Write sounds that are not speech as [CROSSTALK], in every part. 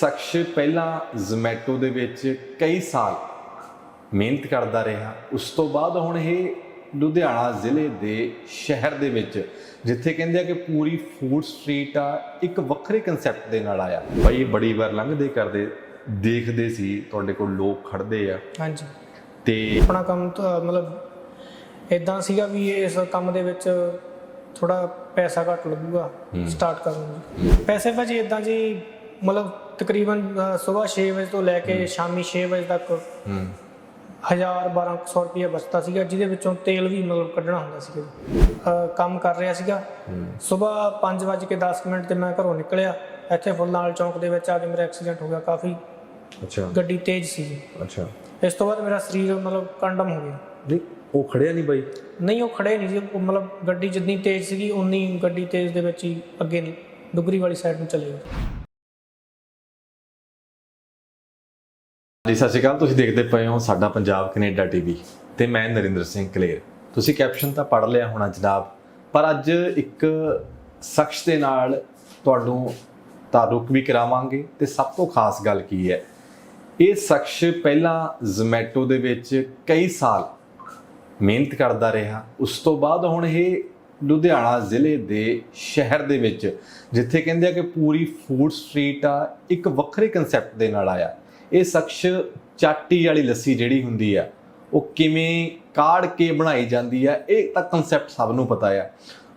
ਸ਼ਖਸ ਪਹਿਲਾਂ ਜ਼ੋਮੈਟੋ ਦੇ ਵਿੱਚ ਕਈ ਸਾਲ ਮਿਹਨਤ ਕਰਦਾ ਰਿਹਾ। ਉਸ ਤੋਂ ਬਾਅਦ ਹੁਣ ਇਹ ਲੁਧਿਆਣਾ ਜ਼ਿਲ੍ਹੇ ਦੇ ਸ਼ਹਿਰ ਦੇ ਵਿੱਚ ਜਿੱਥੇ ਕਹਿੰਦੇ ਆ ਕਿ ਪੂਰੀ ਫੂਡ ਸਟਰੀਟ ਆ ਇੱਕ ਵੱਖਰੇ ਕਨਸੈਪਟ ਦੇ ਨਾਲ ਆਇਆ। ਇਹ ਬੜੀ ਵਾਰ ਲੰਘਦੇ ਕਰਦੇ ਦੇਖਦੇ ਸੀ ਤੁਹਾਡੇ ਕੋਲ ਲੋਕ ਖੜਦੇ ਆ। ਹਾਂਜੀ। ਤੇ ਆਪਣਾ ਕੰਮ ਤਾਂ ਮਤਲਬ ਇਦਾਂ ਸੀਗਾ ਵੀ ਇਸ ਕੰਮ ਦੇ ਵਿੱਚ ਥੋੜਾ ਪੈਸਾ ਘੱਟ ਲੱਗੂਗਾ ਸਟਾਰਟ ਕਰਨ ਨੂੰ। ਪੈਸੇ ਭਾਜੀ ਇਦਾਂ ਜੀ ਮਤਲਬ ਤਕਰੀਬਨ ਸਵੇਰ 6 ਵਜੇ ਤੋਂ ਲੈ ਕੇ ਸ਼ਾਮੀ 6 ਵਜੇ ਤੱਕ ਹੂੰ। 1000 1200 ਰੁਪਏ ਬਚਦਾ ਸੀਗਾ ਜਿਹਦੇ ਵਿੱਚੋਂ ਤੇਲ ਵੀ ਮਤਲਬ ਕੱਢਣਾ ਹੁੰਦਾ ਸੀਗਾ ਜੀ। ਕੰਮ ਕਰ ਰਿਹਾ ਸੀਗਾ। ਸਵੇਰ 5:10 ਮਿੰਟ ਤੇ ਮੈਂ ਘਰੋਂ ਨਿਕਲਿਆ। ਇੱਥੇ ਫੁੱਲਨਾਲ ਚੌਂਕ ਦੇ ਵਿੱਚ ਆ ਕੇ ਮੇਰਾ ਐਕਸੀਡੈਂਟ ਹੋ ਗਿਆ ਕਾਫੀ ਅੱਛਾ। ਗੱਡੀ ਤੇਜ਼ ਸੀ ਜੀ। ਅੱਛਾ। ਇਸ ਤੋਂ ਬਾਅਦ ਮੇਰਾ ਸਰੀਰ ਮਤਲਬ ਕੰਡਮ ਹੋ ਗਿਆ। ਨਹੀਂ ਉਹ ਖੜਿਆ ਨਹੀਂ ਬਾਈ? ਨਹੀਂ ਉਹ ਖੜੇ ਨਹੀਂ ਜੀ। ਉਹ ਮਤਲਬ ਗੱਡੀ ਜਿੰਨੀ ਤੇਜ਼ ਸੀਗੀ ਉਨੀ ਗੱਡੀ ਤੇਜ਼ ਦੇ ਵਿੱਚ ਹੀ ਅੱਗੇ ਡੁਗਰੀ ਵਾਲੀ ਸਾਈਡ ਨੂੰ ਚਲੇ ਗਈ ਜੀ, ਸਤਿ ਸ਼੍ਰੀ ਅਕਾਲ, ਤੁਸੀਂ ਦੇਖਦੇ ਪਏ ਹੋ ਸਾਡਾ ਪੰਜਾਬ ਕੈਨੇਡਾ ਟੀਵੀ ਤੇ ਮੈਂ ਨਰਿੰਦਰ ਸਿੰਘ ਕਲੇਰ। ਤੁਸੀਂ ਕੈਪਸ਼ਨ ਤਾਂ ਪੜ੍ਹ ਲਿਆ ਹੋਣਾ ਜਨਾਬ, ਪਰ ਅੱਜ ਇੱਕ ਸ਼ਖਸ ਦੇ ਨਾਲ ਤੁਹਾਨੂੰ ਤਾਰੁਕ ਵੀ ਕਰਾਵਾਂਗੇ ਤੇ ਸਭ ਤੋਂ ਖਾਸ ਗੱਲ ਕੀ ਹੈ? ਇਹ ਸ਼ਖਸ ਪਹਿਲਾਂ ਜ਼ੋਮੈਟੋ ਦੇ ਵਿੱਚ ਕਈ ਸਾਲ ਮਿਹਨਤ ਕਰਦਾ ਰਿਹਾ। ਉਸ ਤੋਂ ਬਾਅਦ ਹੁਣ ਇਹ ਲੁਧਿਆਣਾ ਜ਼ਿਲ੍ਹੇ ਦੇ ਸ਼ਹਿਰ ਦੇ ਵਿੱਚ, ਜਿੱਥੇ ਕਹਿੰਦੇ ਆ ਕਿ ਪੂਰੀ ਫੂਡ ਸਟਰੀਟ ਆ, ਇੱਕ ਵੱਖਰੇ ਕਨਸੈਪਟ ਦੇ ਨਾਲ ਆਇਆ। ਇਹ ਸ਼ਖਸ ਚਾਟੀ ਵਾਲੀ ਲੱਸੀ ਜਿਹੜੀ ਹੁੰਦੀ ਆ, ਉਹ ਕਿਵੇਂ ਕਾੜ ਕੇ ਬਣਾਈ ਜਾਂਦੀ ਆ, ਇਹ ਤਾਂ ਕਨਸੈਪਟ ਸਭ ਨੂੰ ਪਤਾ ਆ।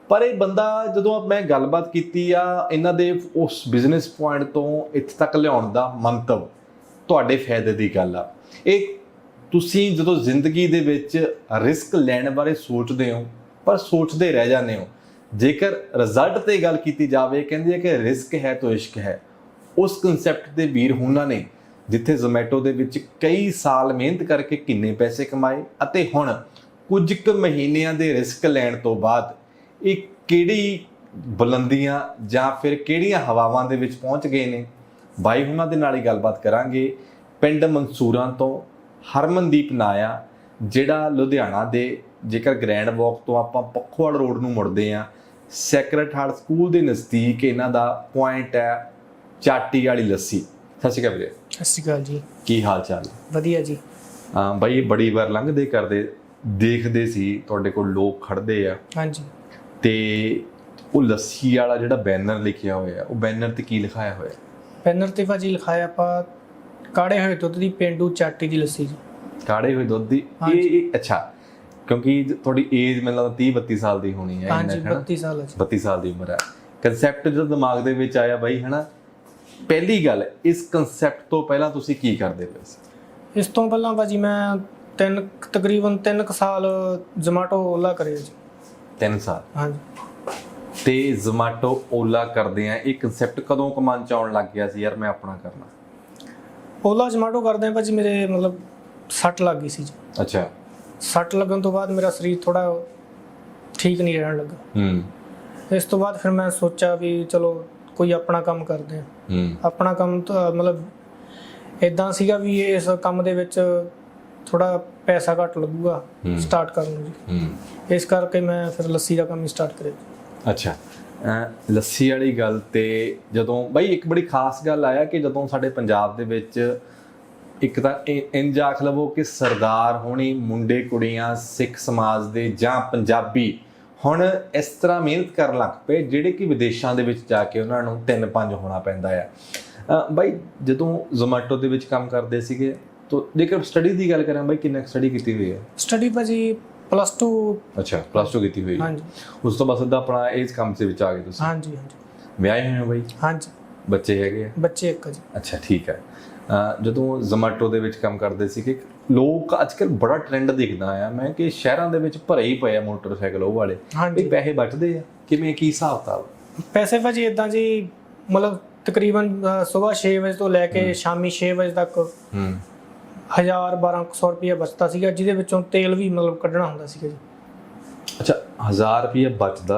ਪਰ ਇਹ ਬੰਦਾ ਜਦੋਂ ਮੈਂ ਗੱਲਬਾਤ ਕੀਤੀ ਆ, ਇਹਨਾਂ ਦੇ ਉਸ ਬਿਜ਼ਨਸ ਪੁਆਇੰਟ ਤੋਂ ਇੱਥੇ ਤੱਕ ਲਿਆਉਣ ਦਾ ਮੰਤਵ ਤੁਹਾਡੇ ਫਾਇਦੇ ਦੀ ਗੱਲ ਆ। ਇਹ ਤੁਸੀਂ ਜਦੋਂ ਜ਼ਿੰਦਗੀ ਦੇ ਵਿੱਚ ਰਿਸਕ ਲੈਣ ਬਾਰੇ ਸੋਚਦੇ ਹੋ, ਪਰ ਸੋਚਦੇ ਰਹਿ ਜਾਂਦੇ ਹੋ, ਜੇਕਰ ਰਿਜ਼ਲਟ ਤੇ ਗੱਲ ਕੀਤੀ ਜਾਵੇ, ਕਹਿੰਦੇ ਆ ਕਿ ਰਿਸਕ ਹੈ ਤਾਂ ਇਸ਼ਕ ਹੈ। ਉਸ ਕਨਸੈਪਟ ਦੇ ਵੀਰ ਹੁਣਾਂ ਨੇ ਜਿੱਥੇ ਜ਼ੋਮੈਟੋ ਦੇ ਵਿੱਚ ਕਈ ਸਾਲ ਮਿਹਨਤ ਕਰਕੇ ਕਿੰਨੇ ਪੈਸੇ ਕਮਾਏ ਅਤੇ ਹੁਣ ਕੁਝ ਕੁ ਮਹੀਨਿਆਂ ਦੇ ਰਿਸਕ ਲੈਣ ਤੋਂ ਬਾਅਦ ਇਹ ਕਿਹੜੀ ਬੁਲੰਦੀਆਂ ਜਾਂ ਫਿਰ ਕਿਹੜੀਆਂ ਹਵਾਵਾਂ ਦੇ ਵਿੱਚ ਪਹੁੰਚ ਗਏ ਨੇ? ਬਾਈ ਹੁਣਾਂ ਦੇ ਨਾਲ ਹੀ ਗੱਲਬਾਤ ਕਰਾਂਗੇ। ਪਿੰਡ ਮਨਸੂਰਾਂ ਤੋਂ ਹਰਮਨਦੀਪ ਨਾਇਆ, ਜਿਹੜਾ ਲੁਧਿਆਣਾ ਦੇ ਜੇਕਰ ਗ੍ਰੈਂਡ ਵਾਕ ਤੋਂ ਆਪਾਂ ਪੱਖੋਵਾਲ ਰੋਡ ਨੂੰ ਮੁੜਦੇ ਆ ਸੈਕਰਟ ਹਾਰਟ ਸਕੂਲ ਦੇ ਨਜ਼ਦੀਕ ਇਹਨਾਂ ਦਾ ਪੁਆਇੰਟ ਹੈ ਚਾਟੀ ਵਾਲੀ ਲੱਸੀ। ਸਤਿ ਸ਼੍ਰੀ ਅਕਾਲ ਵੀਰੇ। ਸਤਿ ਸ਼੍ਰੀ ਅਕਾਲ ਜੀ। ਕੀ ਹਾਲ ਚਾਲ? ਵਧੀਆ ਜੀ। ਹਾਂ ਬਾਈ ਬੜੀ ਵਾਰ ਲੰਘਦੇ ਕਰਦੇ ਦੇਖਦੇ ਸੀ ਤੁਹਾਡੇ ਕੋਲ ਲੋਕ ਖੜਦੇ ਆ। ਹਾਂਜੀ। ਤੇ ਉਹ ਲੱਸੀ ਵਾਲਾ ਜਿਹੜਾ ਬੈਨਰ ਲਿਖਿਆ ਹੋਇਆ ਉਹ ਬੈਨਰ ਤੇ ਕੀ ਲਿਖਾਇਆ ਹੋਇਆ? ਬੈਨਰ ਤੇ ਭਾਜੀ ਲਿਖਾਇਆ ਆਪਾਂ ਕਾੜੇ ਹੋਏ ਦੁੱਧ ਦੀ ਪਿੰਡੂ ਚਾਟੀ ਦੀ ਲੱਸੀ ਜੀ। ਕਾੜੇ ਹੋਏ ਦੁੱਧ ਦੀ? ਇਹ ਅੱਛਾ ਕਿਉਂਕਿ ਤੁਹਾਡੀ ਏਜ ਮੈਨੂੰ ਲੱਗਦਾ 30 32 ਸਾਲ ਦੀ ਹੋਣੀ ਹੈ ਹਾਂਜੀ ਇੰਨਾ, ਹਨਾ? 32 ਸਾਲ ਹੈ ਜੀ। 32 ਸਾਲ ਦੀ ਉਮਰ ਹੈ। ਕਨਸੈਪਟ ਜਦੋਂ ਦਿਮਾਗ ਦੇ ਵਿੱਚ ਆਇਆ ਬਾਈ ਹਨਾ ਪਹਿਲੀ ਗੱਲ ਇਸ ਕਨਸੈਪਟ ਤੋਂ ਪਹਿਲਾਂ ਤੁਸੀਂ ਕੀ ਕਰਦੇ ਪਏ ਸੀ? ਇਸ ਤੋਂ ਪਹਿਲਾਂ ਭਾਜੀ ਮੈਂ ਤਿੰਨ ਤਕਰੀਬਨ 3 ਸਾਲ ਜ਼ੋਮੈਟੋ ਓਲਾ ਕਰਿਆ ਜੀ। 3 ਸਾਲ? ਹਾਂਜੀ। ਤੇ ਜ਼ੋਮੈਟੋ ਓਲਾ ਕਰਦੇ ਆ ਇਹ ਕਨਸੈਪਟ ਕਦੋਂ ਕੁ ਮਨ ਚ ਆਉਣ ਲੱਗ ਗਿਆ ਸੀ ਯਾਰ ਮੈਂ ਆਪਣਾ ਕਰਨਾ? ਓਲਾ ਜ਼ੋਮੈਟੋ ਕਰਦੇ ਆ ਭਾਜੀ ਮੇਰੇ ਮਤਲਬ ਸੱਟ ਲੱਗ ਗਈ ਸੀ ਜੀ। ਅੱਛਾ। ਸੱਟ ਲੱਗਣ ਤੋਂ ਬਾਅਦ ਮੇਰਾ ਸਰੀਰ ਥੋੜਾ ਠੀਕ ਨਹੀਂ ਰਹਿਣ ਲੱਗਾ। ਹੂੰ। ਇਸ ਤੋਂ ਬਾਅਦ ਫਿਰ ਮੈਂ ਸੋਚਿਆ ਵੀ ਚਲੋ ਕੋਈ ਆਪਣਾ ਕੰਮ ਕਰਦੇ ਆ। ਹੂੰ। ਆਪਣਾ ਕੰਮ ਤਾਂ ਮਤਲਬ ਇਦਾਂ ਸੀਗਾ ਵੀ ਇਸ ਕੰਮ ਦੇ ਵਿੱਚ ਥੋੜਾ ਪੈਸਾ ਘੱਟ ਲੱਗੂਗਾ। ਸਟਾਰਟ ਕਰਨ ਨੂੰ ਜੀ। ਇਸ ਕਰਕੇ ਮੈਂ ਫਿਰ ਲੱਸੀ ਦਾ ਕੰਮ ਸਟਾਰਟ ਕਰਿਆ ਅੱਛਾ। ਲੱਸੀ ਵਾਲੀ ਗੱਲ ਤੇ ਜਦੋਂ ਬਾਈ ਇੱਕ ਬੜੀ ਖਾਸ ਗੱਲ ਆਇਆ ਕਿ ਜਦੋਂ ਸਾਡੇ ਪੰਜਾਬ ਦੇ ਵਿੱਚ ਇੱਕ ਤਾਂ ਇੰਝ ਆਖ ਲਵੋ ਕਿ ਸਰਦਾਰ ਹੋਣੀ ਮੁੰਡੇ ਕੁੜੀਆਂ ਸਿੱਖ ਸਮਾਜ ਦੇ ਜਾਂ ਪੰਜਾਬੀ ਹੁਣ ਇਸ ਤਰ੍ਹਾਂ ਮਿਹਨਤ ਕਰਨ ਲੱਗ ਪਏ ਜਿਹੜੇ ਕਿ ਵਿਦੇਸ਼ਾਂ ਦੇ ਵਿੱਚ ਜਾ ਕੇ ਉਹਨਾਂ ਨੂੰ ਤਿੰਨ ਪੰਜ ਹੋਣਾ ਪੈਂਦਾ ਆ। ਬਾਈ ਜਦੋਂ ਜ਼ੋਮੈਟੋ ਦੇ ਵਿੱਚ ਕੰਮ ਕਰਦੇ ਸੀਗੇ ਤਾਂ ਜੇਕਰ ਸਟੱਡੀ ਦੀ ਗੱਲ ਕਰਾਂ ਬਾਈ ਕਿੰਨਾ ਸਟੱਡੀ ਕੀਤੀ ਹੋਈ ਹੈ ਸਟੱਡੀ ਭਾਜੀ ਪਲੱਸ 2 ਅੱਛਾ ਪਲੱਸ 2 ਕੀਤੀ ਹੋਈ ਹੈ ਹਾਂਜੀ। ਉਸ ਤੋਂ ਬਾਅਦ ਸਿੱਧਾ ਆਪਣਾ ਇਸ ਕੰਮ ਦੇ ਵਿੱਚ ਆ ਗਏ ਤੁਸੀਂ? ਹਾਂਜੀ ਹਾਂਜੀ। ਵਿਆਹੇ ਹੋਏ ਹੋ ਬਾਈ? ਹਾਂਜੀ। ਬੱਚੇ ਹੈਗੇ ਆ? ਬੱਚੇ ਇੱਕ ਜੀ। ਅੱਛਾ ਠੀਕ ਹੈ ਜਦੋਂ ਜ਼ੋਮੈਟੋ ਦੇ ਵਿੱਚ ਕੰਮ ਕਰਦੇ ਸੀ ਕਿ ਲੋਕ ਅੱਜਕੱਲ ਬੜਾ ਟ੍ਰੈਂਡ ਦਿਖਦਾ ਆ ਮੈਂ ਕਿ ਸ਼ਹਿਰਾਂ ਦੇ ਵਿੱਚ ਭਰੇ ਹੀ ਪਏ ਆ ਮੋਟਰਸਾਈਕਲ ਉਹ ਵਾਲੇ। ਵੀ ਪੈਸੇ ਬਚਦੇ ਆ। ਕਿਵੇਂ ਕੀ ਹਿਸਾਬ ਕਿਤਾਬ? ਪੈਸੇ ਭਾਜੀ ਇਦਾਂ ਜੀ ਮਤਲਬ ਤਕਰੀਬਨ ਸਵੇਰ 6 ਵਜੇ ਤੋਂ ਲੈ ਕੇ ਸ਼ਾਮੀ 6 ਵਜੇ ਤੱਕ ਹੂੰ। 1000 1200 ਰੁਪਏ ਬਚਦਾ ਸੀਗਾ ਜਿਹਦੇ ਵਿੱਚੋਂ ਤੇਲ ਵੀ ਮਤਲਬ ਕੱਢਣਾ ਹੁੰਦਾ ਸੀਗਾ ਜੀ। ਅੱਛਾ 1000 ਰੁਪਏ ਬਚਦਾ।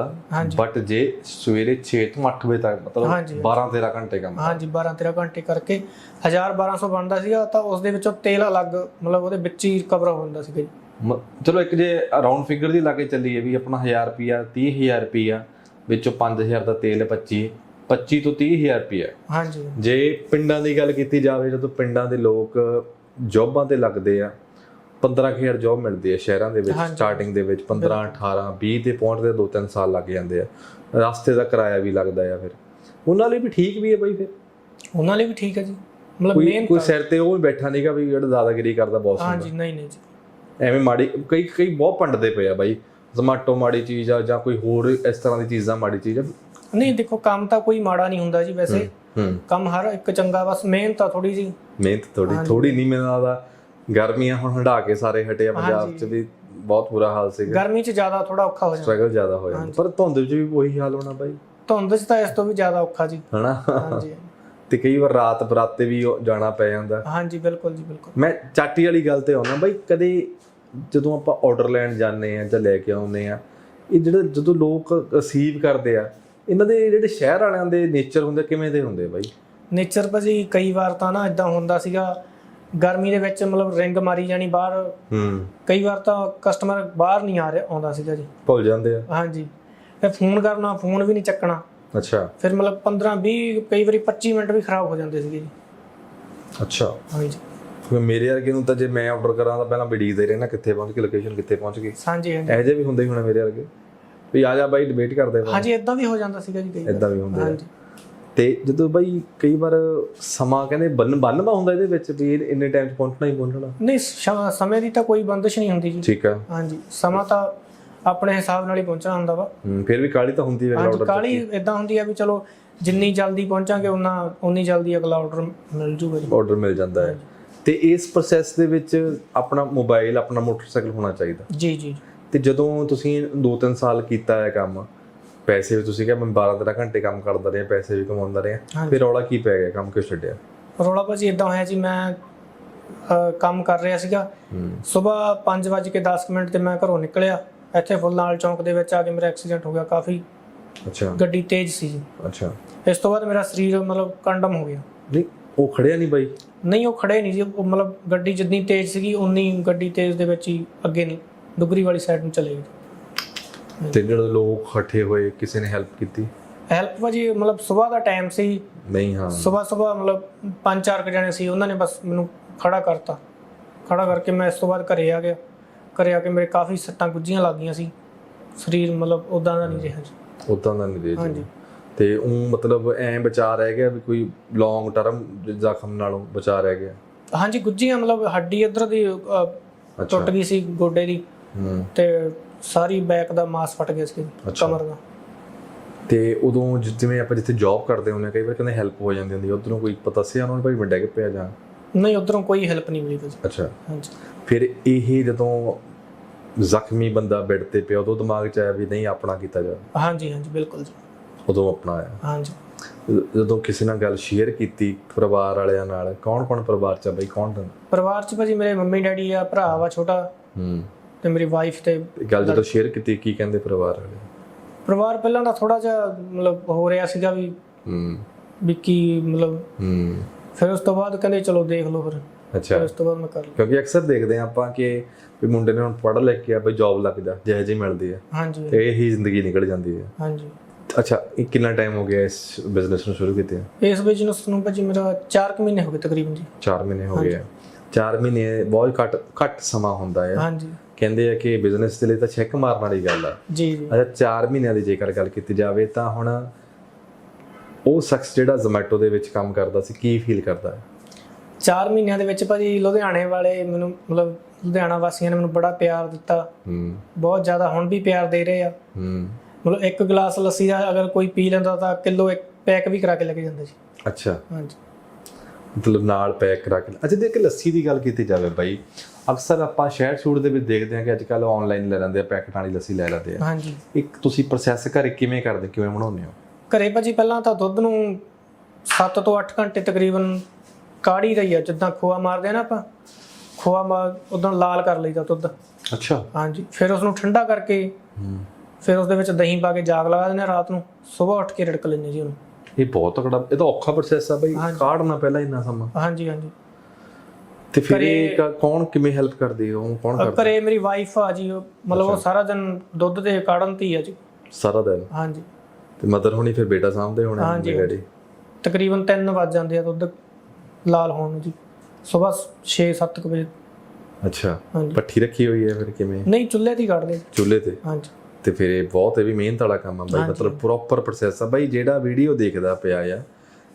ਬਟ ਜੇ ਸਵੇਰੇ 6 ਤੋਂ 8 ਵਜੇ ਤੱਕ ਮਤਲਬ ਹਾਂਜੀ। 12 13 ਘੰਟੇ ਕੰਮ ਹਾਂਜੀ 12 13 ਘੰਟੇ ਕਰਕੇ 1000 1200 ਬਣਦਾ ਸੀਗਾ ਤਾਂ ਉਸ ਦੇ ਵਿੱਚੋਂ ਤੇਲ ਅਲੱਗ ਮਤਲਬ ਉਹਦੇ ਵਿੱਚ ਹੀ ਕਵਰ ਹੋ ਜਾਂਦਾ ਸੀਗਾ ਜੀ ਚਲੋ ਇੱਕ ਜੇ ਰਾਉਂਡ ਫਿਗਰ ਦੀ ਲਾ ਕੇ ਚੱਲੀਏ ਵੀ ਆਪਣਾ 1000 ਰੁਪਿਆ 30000 ਰੁਪਿਆ ਵਿੱਚੋਂ 5000 ਦਾ ਤੇਲ 25 25 ਤੋਂ 30000 ਰੁਪਏ ਹਾਂਜੀ ਜੇ ਪਿੰਡਾਂ ਦੀ ਗੱਲ ਕੀਤੀ ਜਾਵੇ ਜਦੋਂ ਪਿੰਡਾਂ ਦੇ ਲੋਕ ਜੌਬਾਂ ਤੇ ਲੱਗਦੇ ਆ 15000 ਜੌਬ ਮਿਲਦੀ ਹੈ ਸ਼ਹਿਰਾਂ ਦੇ ਵਿੱਚ। ਸਟਾਰਟਿੰਗ ਦੇ ਵਿੱਚ 15 18 20 ਤੇ ਪਹੁੰਚਦੇ 2-3 ਸਾਲ ਲੱਗ ਜਾਂਦੇ ਆ। ਰਸਤੇ ਦਾ ਕਿਰਾਇਆ ਵੀ ਲੱਗਦਾ ਆ ਫਿਰ। ਉਹਨਾਂ ਲਈ ਵੀ ਠੀਕ ਵੀ ਹੈ ਬਾਈ ਫਿਰ। ਉਹਨਾਂ ਲਈ ਵੀ ਠੀਕ ਹੈ ਜੀ। ਮਤਲਬ ਮੇਨ ਕੋਈ ਸਿਰ ਤੇ ਉਹ ਬੈਠਾ ਨਹੀਂਗਾ ਵੀ ਜਿਹੜਾ ਦਾਦਾਗਿਰੀ ਕਰਦਾ ਬੌਸ ਹੁੰਦਾ ਹਾਂਜੀ ਨਹੀਂ ਨਹੀਂ ਜੀ। ਐਵੇਂ ਮਾੜੀ ਕਈ ਕਈ ਬਹੁਤ ਪੰਡਦੇ ਪਏ ਆ ਬਾਈ। ਜ਼ਮਾਟੋ ਮਾੜੀ ਚੀਜ਼ ਆ ਜਾਂ ਕੋਈ ਹੋਰ ਇਸ ਤਰ੍ਹਾਂ ਦੀ ਚੀਜ਼ਾਂ ਮਾੜੀ ਚੀਜ਼ ਆ। ਨਹੀਂ ਦੇਖੋ ਕੰਮ ਤਾਂ ਕੋਈ ਮਾੜਾ ਨਹੀਂ ਹੁੰਦਾ ਜੀ ਵੈਸੇ। ਹੂੰ ਕੰਮ ਹਰ ਇੱਕ ਚੰਗਾ ਬਸ ਮਿਹਨਤ ਆ ਥੋੜੀ ਜੀ ਮਿਹਨਤ ਥੋੜੀ ਥੋੜੀ ਨਹੀਂ ਮੈਨੂੰ ਗਰਮੀਆਂ ਹੁਣ ਹੰਡਾ ਕੇ ਸਾਰੇ ਹਟੇ ਆ ਪੰਜਾਬ। 'ਚ ਵੀ ਬਹੁਤ ਬੁਰਾ ਹਾਲ ਸੀਗਾ। ਗਰਮੀ 'ਚ ਜ਼ਿਆਦਾ ਥੋੜਾ ਔਖਾ ਹੋ ਜਾਂਦਾ। ਸਟਰਗਲ ਜ਼ਿਆਦਾ ਹੋ ਜਾਂਦਾ। ਪਰ ਧੁੰਦ 'ਚ ਵੀ ਉਹੀ ਹਾਲ ਹੋਣਾ ਬਾਈ। ਧੁੰਦ 'ਚ ਤਾਂ ਇਸ ਤੋਂ ਵੀ ਜ਼ਿਆਦਾ ਔਖਾ ਜੀ। ਹਨਾ? ਹਾਂਜੀ। ਤੇ ਕਈ ਵਾਰ ਰਾਤ ਬਰਾਤੇ ਵੀ ਜਾਣਾ ਪੈ ਜਾਂਦਾ। ਹਾਂਜੀ ਬਿਲਕੁਲ ਜੀ ਬਿਲਕੁਲ। ਮੈਂ ਚਾਟੀ ਵਾਲੀ ਗੱਲ ਤੇ ਆਉਣਾ ਬਾਈ। ਕਦੇ ਜਦੋਂ ਆਪਾਂ ਆਰਡਰ ਲੈਣ ਜਾਂਦੇ ਆ ਜਾਂ ਲੈ ਕੇ ਆਉਂਦੇ ਆ ਇਹ ਜਿਹੜਾ ਜਦੋਂ ਲੋਕ ਰਿਸੀਵ ਕਰਦੇ ਆ ਇਹਨਾਂ ਦੇ ਜਿਹੜੇ ਸ਼ਹਿਰ ਵਾਲਿਆਂ ਦੇ ਨੇਚਰ ਹੁੰਦੇ ਕਿਵੇਂ ਦੇ ਹੁੰਦੇ ਬਾਈ? ਨੇਚਰ ਭਾਜੀ ਕਈ ਵਾਰ ਤਾਂ ਨਾ ਇਦਾਂ ਹੁੰਦਾ ਸੀਗਾ ਗਰਮੀ ਦੇ ਵਿੱਚ ਮਤਲਬ ਰਿੰਗ ਮਾਰੀ ਜਾਣੀ ਬਾਹਰ। ਹੂੰ। ਕਈ ਵਾਰ ਤਾਂ ਕਸਟਮਰ ਬਾਹਰ ਨਹੀਂ ਆ ਰਿਹਾ ਆਉਂਦਾ ਸੀਗਾ ਜੀ। ਭੁੱਲ ਜਾਂਦੇ ਆ। ਹਾਂਜੀ। ਫਿਰ ਫੋਨ ਕਰਨਾ ਫੋਨ ਵੀ ਨਹੀਂ ਚੱਕਣਾ। ਅੱਛਾ। ਫਿਰ ਮਤਲਬ 15 20 ਕਈ ਵਾਰੀ 25 ਮਿੰਟ ਵੀ ਖਰਾਬ ਹੋ ਜਾਂਦੇ ਸੀਗੇ ਜੀ। ਅੱਛਾ। ਹਾਂਜੀ। ਕਿਉਂਕਿ ਮੇਰੇ ਵਰਗੇ ਨੂੰ ਤਾਂ ਜੇ ਮੈਂ ਆਰਡਰ ਕਰਾਂ ਤਾਂ ਪਹਿਲਾਂ ਵਿਡੀਦੇ ਰਹਿਣਾ ਕਿੱਥੇ ਪਹੁੰਚ ਗਈ ਲੋਕੇਸ਼ਨ ਕਿੱਥੇ ਪਹੁੰਚ ਗਈ। ਹਾਂਜੀ ਹਾਂਜੀ। ਇਹੋ ਜਿਹੇ ਵੀ ਹੁੰਦੇ ਹੀ ਹੋਣੇ ਮੇਰੇ ਵਰਗੇ। ਵੀ ਆ ਜਾ ਬਾਈ ਡਿਬੇਟ ਕਰਦੇ ਪਏ ਹਾਂਜੀ ਇਦਾਂ ਵੀ ਹੋ ਜਾਂਦਾ ਸੀਗਾ ਜੀ ਕਈ ਵਾਰ। ਇਦਾਂ ਵੀ ਹੁੰਦੇ ਆ। ਹਾਂਜੀ। ਤੇ ਜਦੋਂ ਬਾਈ ਕਈ ਵਾਰ ਸਮਾਂ ਕਹਿੰਦੇ ਬੰਨ ਬੰਨਵਾ ਹੁੰਦਾ ਇਹਦੇ ਵਿੱਚ ਵੀ ਇੰਨੇ ਟਾਈਮ 'ਚ ਪਹੁੰਚਣਾ ਹੀ ਪਹੁੰਚਣਾ। ਨਹੀਂ ਸਮੇਂ ਦੀ ਤਾਂ ਕੋਈ ਬੰਦਿਸ਼ ਨਹੀਂ ਹੁੰਦੀ ਜੀ। ਠੀਕ ਆ। ਹਾਂਜੀ ਸਮਾਂ ਤਾਂ ਆਪਣੇ ਹਿਸਾਬ ਨਾਲ ਹੀ ਪਹੁੰਚਣਾ ਹੁੰਦਾ ਵਾ। ਹੂੰ, ਫਿਰ ਵੀ ਕਾਲੀ ਤਾਂ ਹੁੰਦੀ ਹੈ ਆਰਡਰ ਕਾਲੀ ਇਦਾਂ ਹੁੰਦੀ ਆ ਵੀ ਚਲੋ ਜਿੰਨੀ ਜਲਦੀ ਪਹੁੰਚਾਂਗੇ ਉਨਾ ਉਨੀ ਜਲਦੀ ਅਗਲਾ ਆਰਡਰ ਮਿਲ ਜੂਗਾ ਜੀ ਆਰਡਰ ਮਿਲ ਜਾਂਦਾ ਹੈ। ਤੇ ਇਸ ਪ੍ਰੋਸੈਸ ਦੇ ਵਿੱਚ ਆਪਣਾ ਮੋਬਾਈਲ ਆਪਣਾ ਮੋਟਰਸਾਈਕਲ ਹੋਣਾ ਚਾਹੀਦਾ। ਜੀ ਜੀ ਤੇ ਜਦੋਂ ਤੁਸੀਂ 2-3 ਸਾਲ ਕੀਤਾ ਹੈ ਕੰਮ ਪੈਸੇ ਵੀ ਤੁਸੀਂ ਕਿਹਾ ਮੈਂ 12-13 ਘੰਟੇ ਕੰਮ ਕਰਦਾ ਰਿਹਾ ਪੈਸੇ ਵੀ ਕਮਾਉਂਦਾ ਰਿਹਾ। ਫਿਰ ਰੌਲਾ ਕੀ ਪੈ ਗਿਆ ਕੰਮ ਕਿਉਂ ਛੱਡਿਆ? ਰੌਲਾ ਭਾਜੀ ਇਦਾਂ ਹੋਇਆ ਜੀ ਮੈਂ ਕੰਮ ਕਰ ਰਿਹਾ ਸੀਗਾ। ਸਵੇਰ 5:10 ਮਿੰਟ ਤੇ ਮੈਂ ਘਰੋਂ ਨਿਕਲਿਆ। ਇੱਥੇ ਫੁੱਲਨਾਲ ਚੌਂਕ ਦੇ ਵਿੱਚ ਆ ਕੇ ਮੇਰਾ ਐਕਸੀਡੈਂਟ ਹੋ ਗਿਆ ਕਾਫੀ ਅੱਛਾ। ਗੱਡੀ ਤੇਜ਼ ਸੀ ਅੱਛਾ। ਇਸ ਤੋਂ ਬਾਅਦ ਮੇਰਾ ਸਰੀਰ ਮਤਲਬ ਕੰਡਮ ਹੋ ਗਿਆ। ਨਹੀਂ ਉਹ ਖੜਿਆ ਨਹੀਂ ਬਾਈ? ਨਹੀਂ ਉਹ ਖੜੇ ਨਹੀਂ ਜੀ ਉਹ ਮਤਲਬ ਗੱਡੀ ਜਿੰਨੀ ਤੇਜ਼ ਸੀਗੀ ਉਨੀ ਗੱਡੀ ਤੇਜ਼ ਦੇ ਵਿੱਚ ਹੀ ਅੱਗੇ ਨਹੀਂ ਡੁਗਰੀ ਵਾਲੀ ਸਾਈਡ ਨੂੰ ਚਲੇ ਗਈ। ਤੇ ਜਿਹੜੇ ਲੋਕ ਇਕੱਠੇ ਹੋਏ ਕਿਸੇ ਨੇ ਹੈਲਪ ਕੀਤੀ? ਹੈਲਪ ਭਾਜੀ ਮਤਲਬ ਸਵੇਰ ਦਾ ਟਾਈਮ ਸੀ। ਨਹੀਂ ਹਾਂ। ਸਵੇਰ ਸਵੇਰ ਮਤਲਬ ਪੰਜ ਚਾਰ ਕੁ ਜਣੇ ਸੀ ਉਹਨਾਂ ਨੇ ਬਸ ਮੈਨੂੰ ਖੜਾ ਕਰਤਾ। ਖੜਾ ਕਰਕੇ ਮੈਂ ਇਸ ਤੋਂ ਬਾਅਦ ਘਰੇ ਆ ਗਿਆ। ਘਰੇ ਆ ਕੇ ਮੇਰੇ ਕਾਫੀ ਸੱਟਾਂ ਗੁੱਜੀਆਂ ਲੱਗ ਗਈਆਂ ਸੀ। ਸਰੀਰ ਮਤਲਬ ਉਦਾਂ ਦਾ ਨਹੀਂ ਰਿਹਾ ਜੀ। ਉਦਾਂ ਦਾ ਨਹੀਂ ਦੇ ਜੀ। ਹਾਂਜੀ। ਤੇ ਉਹ ਮਤਲਬ ਐ ਬਚਾ ਰਹਿ ਗਿਆ ਵੀ ਕੋਈ ਲੌਂਗ ਟਰਮ ਜ਼ਖਮ ਨਾਲੋਂ ਬਚਾ ਰਹਿ ਗਿਆ? ਹਾਂਜੀ ਗੁੱਜੀਆਂ ਮਤਲਬ ਹੱਡੀ ਇੱਧਰ ਦੀ ਟੁੱਟ ਗਈ ਸੀ ਗੋਡੇ ਦੀ। ਹੂੰ। ਤੇ ਸਾਰੀ ਬੈਕ ਦਾ ਮਾਸ ਫਟ ਗਿਆ ਸੀ ਅੱਛਾ। ਕਮਰ ਦਾ। ਤੇ ਉਦੋਂ ਜਿ- ਜਿਵੇਂ ਆਪਾਂ ਜਿੱਥੇ ਜੌਬ ਕਰਦੇ ਹੁੰਦੇ ਹਾਂ, ਕਈ ਵਾਰ ਕਹਿੰਦੇ ਹੈਲਪ ਹੋ ਜਾਂਦੀ ਹੁੰਦੀ ਉਧਰੋਂ ਕੋਈ ਪਤਾ ਸੀ ਉਹਨਾਂ ਨੂੰ ਭਾਈ ਵੱਡਾ ਕਿ ਪਿਆ ਜਾਂ ਨਹੀਂ ਉਧਰੋਂ ਕੋਈ ਹੈਲਪ ਨਹੀਂ ਮਿਲੀ ਭਾਜੀ। ਅੱਛਾ। ਹਾਂਜੀ। ਫਿਰ ਇਹ ਜਦੋਂ ਜ਼ਖਮੀ ਬੰਦਾ ਬੈੱਡ ਤੇ ਪਿਆ ਉਦੋਂ ਦਿਮਾਗ 'ਚ ਆਇਆ ਵੀ ਨਹੀਂ ਆਪਣਾ ਕੀਤਾ ਜਾ ਹਾਂਜੀ ਹਾਂਜੀ ਬਿਲਕੁਲ ਜੀ। ਉਦੋਂ ਆਪਣਾ ਆਇਆ। ਹਾਂਜੀ। ਜ- ਜਦੋਂ ਕਿਸੇ ਨਾਲ ਗੱਲ ਸ਼ੇਅਰ ਕੀਤੀ ਪਰਿਵਾਰ ਵਾਲਿਆਂ ਨਾਲ ਕੌਣ ਕੌਣ ਪਰਿਵਾਰ 'ਚ ਆ ਬਈ? ਕੌਣ ਕੌਣ? ਪਰਿਵਾਰ 'ਚ ਭਾਜੀ ਮੇਰੇ ਮੰਮੀ ਡੈਡੀ ਆ ਭਰਾ ਵਾ ਛੋਟਾ। ਹੂੰ। ਤੇ ਮੇਰੀ ਵਾਈਫ ਤੇ ਗੱਲ ਜਦੋਂ ਸ਼ੇਅਰ ਕੀਤੀ ਕੀ ਕਹਿੰਦੇ ਪਰਿਵਾਰ ਵਾਲੇ? ਪਰਿਵਾਰ ਪਹਿਲਾਂ ਤਾਂ ਥੋੜਾ ਜਿਹਾ ਮਤਲਬ ਹੋ ਰਿਹਾ ਸੀਗਾ ਵੀ ਹੂੰ। ਵੀ ਕੀ ਮਤਲਬ ਹੂੰ। ਫਿਰ ਉਸ ਤੋਂ ਬਾਅਦ ਕਹਿੰਦੇ ਚਲੋ ਦੇਖ ਲਓ ਫਿਰ। ਅੱਛਾ। ਉਸ ਤੋਂ ਬਾਅਦ ਮੈਂ ਕਰ ਲਿਆ। ਕਿਉਂਕਿ ਅਕਸਰ ਦੇਖਦੇ ਆ ਆਪਾਂ ਕਿ ਵੀ ਮੁੰਡੇ ਨੇ ਹੁਣ ਪੜ੍ਹ ਲਿਖ ਕੇ ਆ ਬਈ ਜੌਬ ਲੱਗ ਜਾ ਜਿਹੇ ਜਿਹੀ ਮਿਲਦੀ ਹੈ ਹਾਂਜੀ। ਤੇ ਇਹੀ ਜ਼ਿੰਦਗੀ ਨਿਕਲ ਜਾਂਦੀ ਹੈ ਹਾਂਜੀ। ਅੱਛਾ ਇਹ ਕਿੰਨਾ ਟਾਈਮ ਹੋ ਗਿਆ ਇਸ ਬਿਜ਼ਨਸ ਨੂੰ ਸ਼ੁਰੂ ਕੀਤੇ? ਇਸ ਬਿਜ਼ਨਸ ਨੂੰ ਭਾਜੀ ਮੇਰਾ 4 ਮਹੀਨੇ ਹੋ ਗਏ ਤਕਰੀਬਨ ਜੀ। 4 ਮਹੀਨੇ ਹੋ ਗਏ ਆ। 4 ਮਹੀਨੇ ਬਹੁਤ ਘੱਟ ਘੱਟ ਸਮਾਂ ਹੁੰਦਾ ਹੈ ਹਾਂਜੀ। ਕਹਿੰਦੇ ਆ ਕਿ ਬਿਜ਼ਨਸ ਦੇ ਲਈ ਤਾਂ ਚੈੱਕ ਮਾਰਨ ਵਾਲੀ ਗੱਲ ਆ। ਜੀ ਜੀ। ਅੱਛਾ 4 ਮਹੀਨਿਆਂ ਦੀ ਜੇਕਰ ਗੱਲ ਕੀਤੀ ਜਾਵੇ ਤਾਂ ਹੁਣ ਉਹ ਸ਼ਖਸ ਜਿਹੜਾ ਜ਼ੋਮੈਟੋ ਦੇ ਵਿੱਚ ਕੰਮ ਕਰਦਾ ਸੀ ਕੀ ਫੀਲ ਕਰਦਾ ਹੈ? 4 ਮਹੀਨਿਆਂ ਦੇ ਵਿੱਚ ਭਾਜੀ ਲੁਧਿਆਣੇ ਵਾਲੇ ਮੈਨੂੰ ਮਤਲਬ ਲੁਧਿਆਣਾ ਵਾਸੀਆਂ ਨੇ ਮੈਨੂੰ ਬੜਾ ਪਿਆਰ ਦਿੱਤਾ। ਹੂੰ। ਬਹੁਤ ਜ਼ਿਆਦਾ ਹੁਣ ਵੀ ਪਿਆਰ ਦੇ ਰਹੇ ਆ। ਹੂੰ। ਮਤਲਬ ਇੱਕ ਗਲਾਸ ਲੱਸੀ ਦਾ ਅਗਰ ਕੋਈ ਪੀ ਲੈਂਦਾ ਤਾਂ ਕਿਲੋ ਇੱਕ ਪੈਕ ਵੀ ਕਰਾ ਕੇ ਲੈ ਕੇ ਜਾਂਦੇ ਸੀ। ਅੱਛਾ। ਹਾਂਜੀ। ਮਤਲਬ ਨਾਲ ਪੈਕ ਕਰਾ ਕੇ ਅੱਛਾ ਜੇ ਕਿ ਲੱਸੀ ਦੀ ਗੱਲ ਕੀਤੀ ਜਾਵੇ ਬਾਈ ਅਕਸਰ ਆਪਾਂ ਸ਼ਹਿਰ ਛੂੜ ਦੇ ਵਿੱਚ ਦੇਖਦੇ ਹਾਂ ਕਿ ਅੱਜ ਕੱਲ ਆਨਲਾਈਨ ਲੈ ਲੈਂਦੇ ਆ ਪੈਕਟ ਵਾਲੀ ਲੱਸੀ ਲੈ ਲੈਂਦੇ ਆ। ਹਾਂਜੀ। ਇੱਕ ਤੁਸੀਂ ਪ੍ਰੋਸੈਸ ਘਰੇ ਕਿਵੇਂ ਕਰਦੇ ਕਿਵੇਂ ਬਣਾਉਂਦੇ ਹੋ? ਘਰੇ ਭਾਜੀ ਪਹਿਲਾਂ ਤਾਂ ਦੁੱਧ ਨੂੰ 7 ਤੋਂ 8 ਘੰਟੇ ਤਕਰੀਬਨ ਕਾੜੀ ਰਹੀ ਆ ਜਿੱਦਾਂ ਖੋਆ ਮਾਰਦੇ ਆ ਨਾ ਆਪਾਂ ਖੋਆ ਮਾਰ ਉਦੋਂ ਲਾਲ ਕਰ ਲਈਦਾ ਦੁੱਧ। ਅੱਛਾ। ਹਾਂਜੀ ਫਿਰ ਉਸ ਨੂੰ ਠੰਡਾ ਕਰਕੇ ਹੂੰ। ਫਿਰ ਉਸ ਦੇ ਵਿੱਚ ਦਹੀਂ ਪਾ ਕੇ ਜਾਗ ਲਗਾ ਦਿੰਦੇ ਆ ਰਾਤ ਨੂੰ ਸਵੇਰ ਉੱਠ ਕੇ ਰਿੜਕ ਲੈਂਦੇ ਜੀ ਉਹਨੂੰ। ਇਹ ਬਹੁਤ ਤਕੜਾ ਇਹ ਤਾਂ ਔਖਾ ਪ੍ਰੋਸੈਸ ਆ ਬਾਈ। ਕਾੜਨਾ ਪਹਿਲਾਂ ਇੰਨਾ ਸਮਾਂ। ਹਾਂਜੀ ਹਾਂਜੀ। ਤੇ ਫਿਰ ਇਹ ਕ- ਕੌਣ ਕਿਵੇਂ ਹੈਲਪ ਕਰਦੀ ਹੈ? ਉਹ ਕੌਣ ਕਰਦਾ? ਘਰੇ ਮੇਰੀ ਵਾਈਫ ਆ ਜੀ ਉਹ- ਮਤਲਬ ਉਹ ਸਾਰਾ ਦਿਨ ਦੁੱਧ ਦੇ ਕਾੜਨ ਤੇ ਹੀ ਆ ਜੀ। ਸਾਰਾ ਦਿਨ? ਹਾਂਜੀ। ਤੇ ਮਦਰ ਹੋਣੀ ਫਿਰ ਬੇਟਾ ਸਾਂਭਦੇ ਹੋਣੇ ਹਾਂਜੀ, ਮੰਮੀ ਡੈਡੀ ਤਕਰੀਬਨ 3 ਵੱਜ ਜਾਂਦੇ ਆ ਦੁੱਧ ਲਾਲ ਹੋਣ ਨੂੰ ਜੀ। ਸਵੇਰ 6-7 ਵਜੇ। ਅੱਛਾ। ਹਾਂਜੀ। ਪੱਠੀ ਰੱਖੀ ਹੋਈ ਹੈ ਫਿਰ ਕਿਵੇਂ? ਨਹੀਂ ਚੁੱਲ੍ਹੇ ਦੀ ਕੱਢਦੇ ਚੁੱਲ੍ਹੇ ਤੇ? ਹਾਂਜੀ। ਤੇ ਫਿਰ ਇਹ ਬਹੁਤ ਇਹ ਵੀ ਮਿਹਨਤ ਵਾਲਾ ਕੰਮ ਆ ਬਾਈ। ਮਤਲਬ ਪ੍ਰੋਪਰ ਪ੍ਰੋਸੈਸ ਆ। ਬਾਈ ਜਿਹੜਾ ਵੀਡੀਓ ਦੇਖਦਾ ਪਿਆ ਆ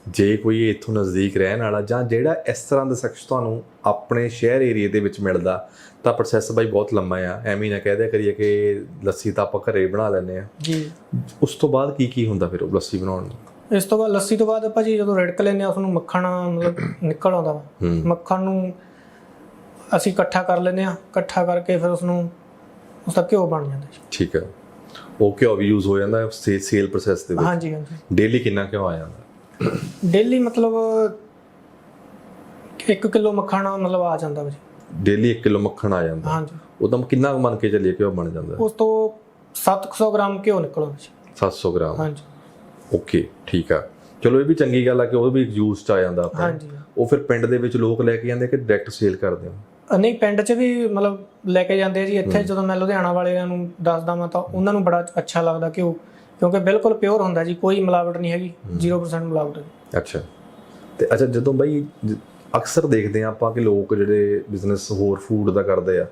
ਜੇ ਕੋਈ ਇੱਥੋਂ ਨਜ਼ਦੀਕ ਰਹਿਣ ਵਾਲਾ ਜਾਂ ਜਿਹੜਾ ਇਸ ਤਰ੍ਹਾਂ ਦਾ ਸ਼ਖਸ ਤੁਹਾਨੂੰ ਆਪਣੇ ਸ਼ਹਿਰ ਏਰੀਆ ਦੇ ਵਿੱਚ ਮਿਲਦਾ ਤਾਂ ਪ੍ਰੋਸੈਸ ਬਾਈ ਬਹੁਤ ਲੰਮਾ ਆ। ਐਵੇਂ ਨਾ ਕਹਿ ਦਿਆ ਕਰੀਏ ਕਿ ਲੱਸੀ ਤਾਂ ਆਪਾਂ ਘਰੇ ਬਣਾ ਲੈਂਦੇ ਆ। ਜੀ। ਉਸ ਤੋਂ ਬਾਅਦ ਕੀ ਕੀ ਹੁੰਦਾ ਫਿਰ ਉਹ ਲੱਸੀ ਬਣਾਉਣ ਨੂੰ? ਇਸ ਤੋਂ ਬਾਅਦ ਲੱਸੀ ਤੋਂ ਬਾਅਦ ਭਾਜੀ ਜਦੋਂ ਰਿੜਕ ਲੈਂਦੇ ਆ ਉਸ ਨੂੰ ਮੱਖਣ ਮਤਲਬ ਨਿਕਲ ਆਉਂਦਾ। ਮੱਖਣ ਨੂੰ ਅਸੀਂ ਇਕੱਠਾ ਕਰ ਲੈਂਦੇ ਆ। ਇਕੱਠਾ ਕਰਕੇ ਫਿਰ ਉਸ ਨੂੰ ਉਸ ਦਾ ਘਿਓ ਬਣ ਜਾਂਦਾ ਜੀ। ਠੀਕ ਹੈ ਉਹ ਕਿਉਂ ਵੀ ਯੂਜ਼ ਹੋ ਜਾਂਦਾ ਸੇਲ ਪ੍ਰੋਸੈਸ ਦੇ ਵਿੱਚ। ਹਾਂਜੀ ਹਾਂਜੀ। ਡੇਲੀ ਕਿੰਨਾ ਕਿਉਂ ਆ ਜਾਂਦਾ? ਡੇਲੀ ਮਤਲਬ 1 ਕਿਲੋ ਮੱਖਣ ਮਤਲਬ ਆ ਜਾਂਦਾ ਵਾ ਜੀ। ਡੇਲੀ 1 ਕਿਲੋ ਮੱਖਣ ਆ ਜਾਂਦਾ। ਹਾਂਜੀ। ਉਦੋਂ ਕਿੰਨਾ ਕੁ ਮੰਨ ਕੇ ਚੱਲੀਏ ਕਿ ਉਹ ਬਣ ਜਾਂਦਾ? ਉਸ ਤੋਂ 700 ਗ੍ਰਾਮ ਘਿਓ ਨਿਕਲ ਆਉਂਦਾ ਜੀ 700 ਗ੍ਰਾਮ। ਹਾਂਜੀ। ਓਕੇ ਠੀਕ ਆ। ਚਲੋ ਇਹ ਵੀ ਚੰਗੀ ਗੱਲ ਆ ਕਿ ਉਹ ਵੀ ਯੂਜ਼ ਚ ਆ ਜਾਂਦਾ ਆਪਾਂ। ਹਾਂਜੀ। ਉਹ ਫਿਰ ਪਿੰਡ ਦੇ ਵਿੱਚ ਲੋਕ ਲੈ ਕੇ ਜਾਂਦੇ ਕਿ ਡਾਇਰੈਕਟ ਸੇਲ ਕਰਦੇ ਹੋ ਨਹੀਂ ਪਿੰਡ 'ਚ ਵੀ ਮਤਲਬ ਲੈ ਕੇ ਜਾਂਦੇ ਆ ਜੀ। ਇੱਥੇ ਜਦੋਂ ਮੈਂ ਲੁਧਿਆਣਾ ਵਾਲਿਆਂ ਨੂੰ ਦੱਸਦਾ ਮੈਂ ਤਾਂ ਉਹਨਾਂ ਨੂੰ ਬੜਾ ਅੱਛਾ ਲੱਗਦਾ ਕਿ ਉਹ ਕਿਉਂਕਿ ਬਿਲਕੁਲ ਪਿਓਰ ਹੁੰਦਾ ਜੀ ਕੋਈ ਮਿਲਾਵਟ ਨਹੀਂ ਹੈਗੀ 0% ਮਿਲਾਵਟ ਹੈ। ਅੱਛਾ। ਤੇ ਅੱਛਾ ਜਦੋਂ ਬਈ ਅਕਸਰ ਦੇਖਦੇ ਆ ਆਪਾਂ ਕਿ ਲੋਕ ਜਿਹੜੇ ਬਿਜ਼ਨਸ ਹੋਰ ਫੂਡ ਦਾ ਕਰਦੇ ਆ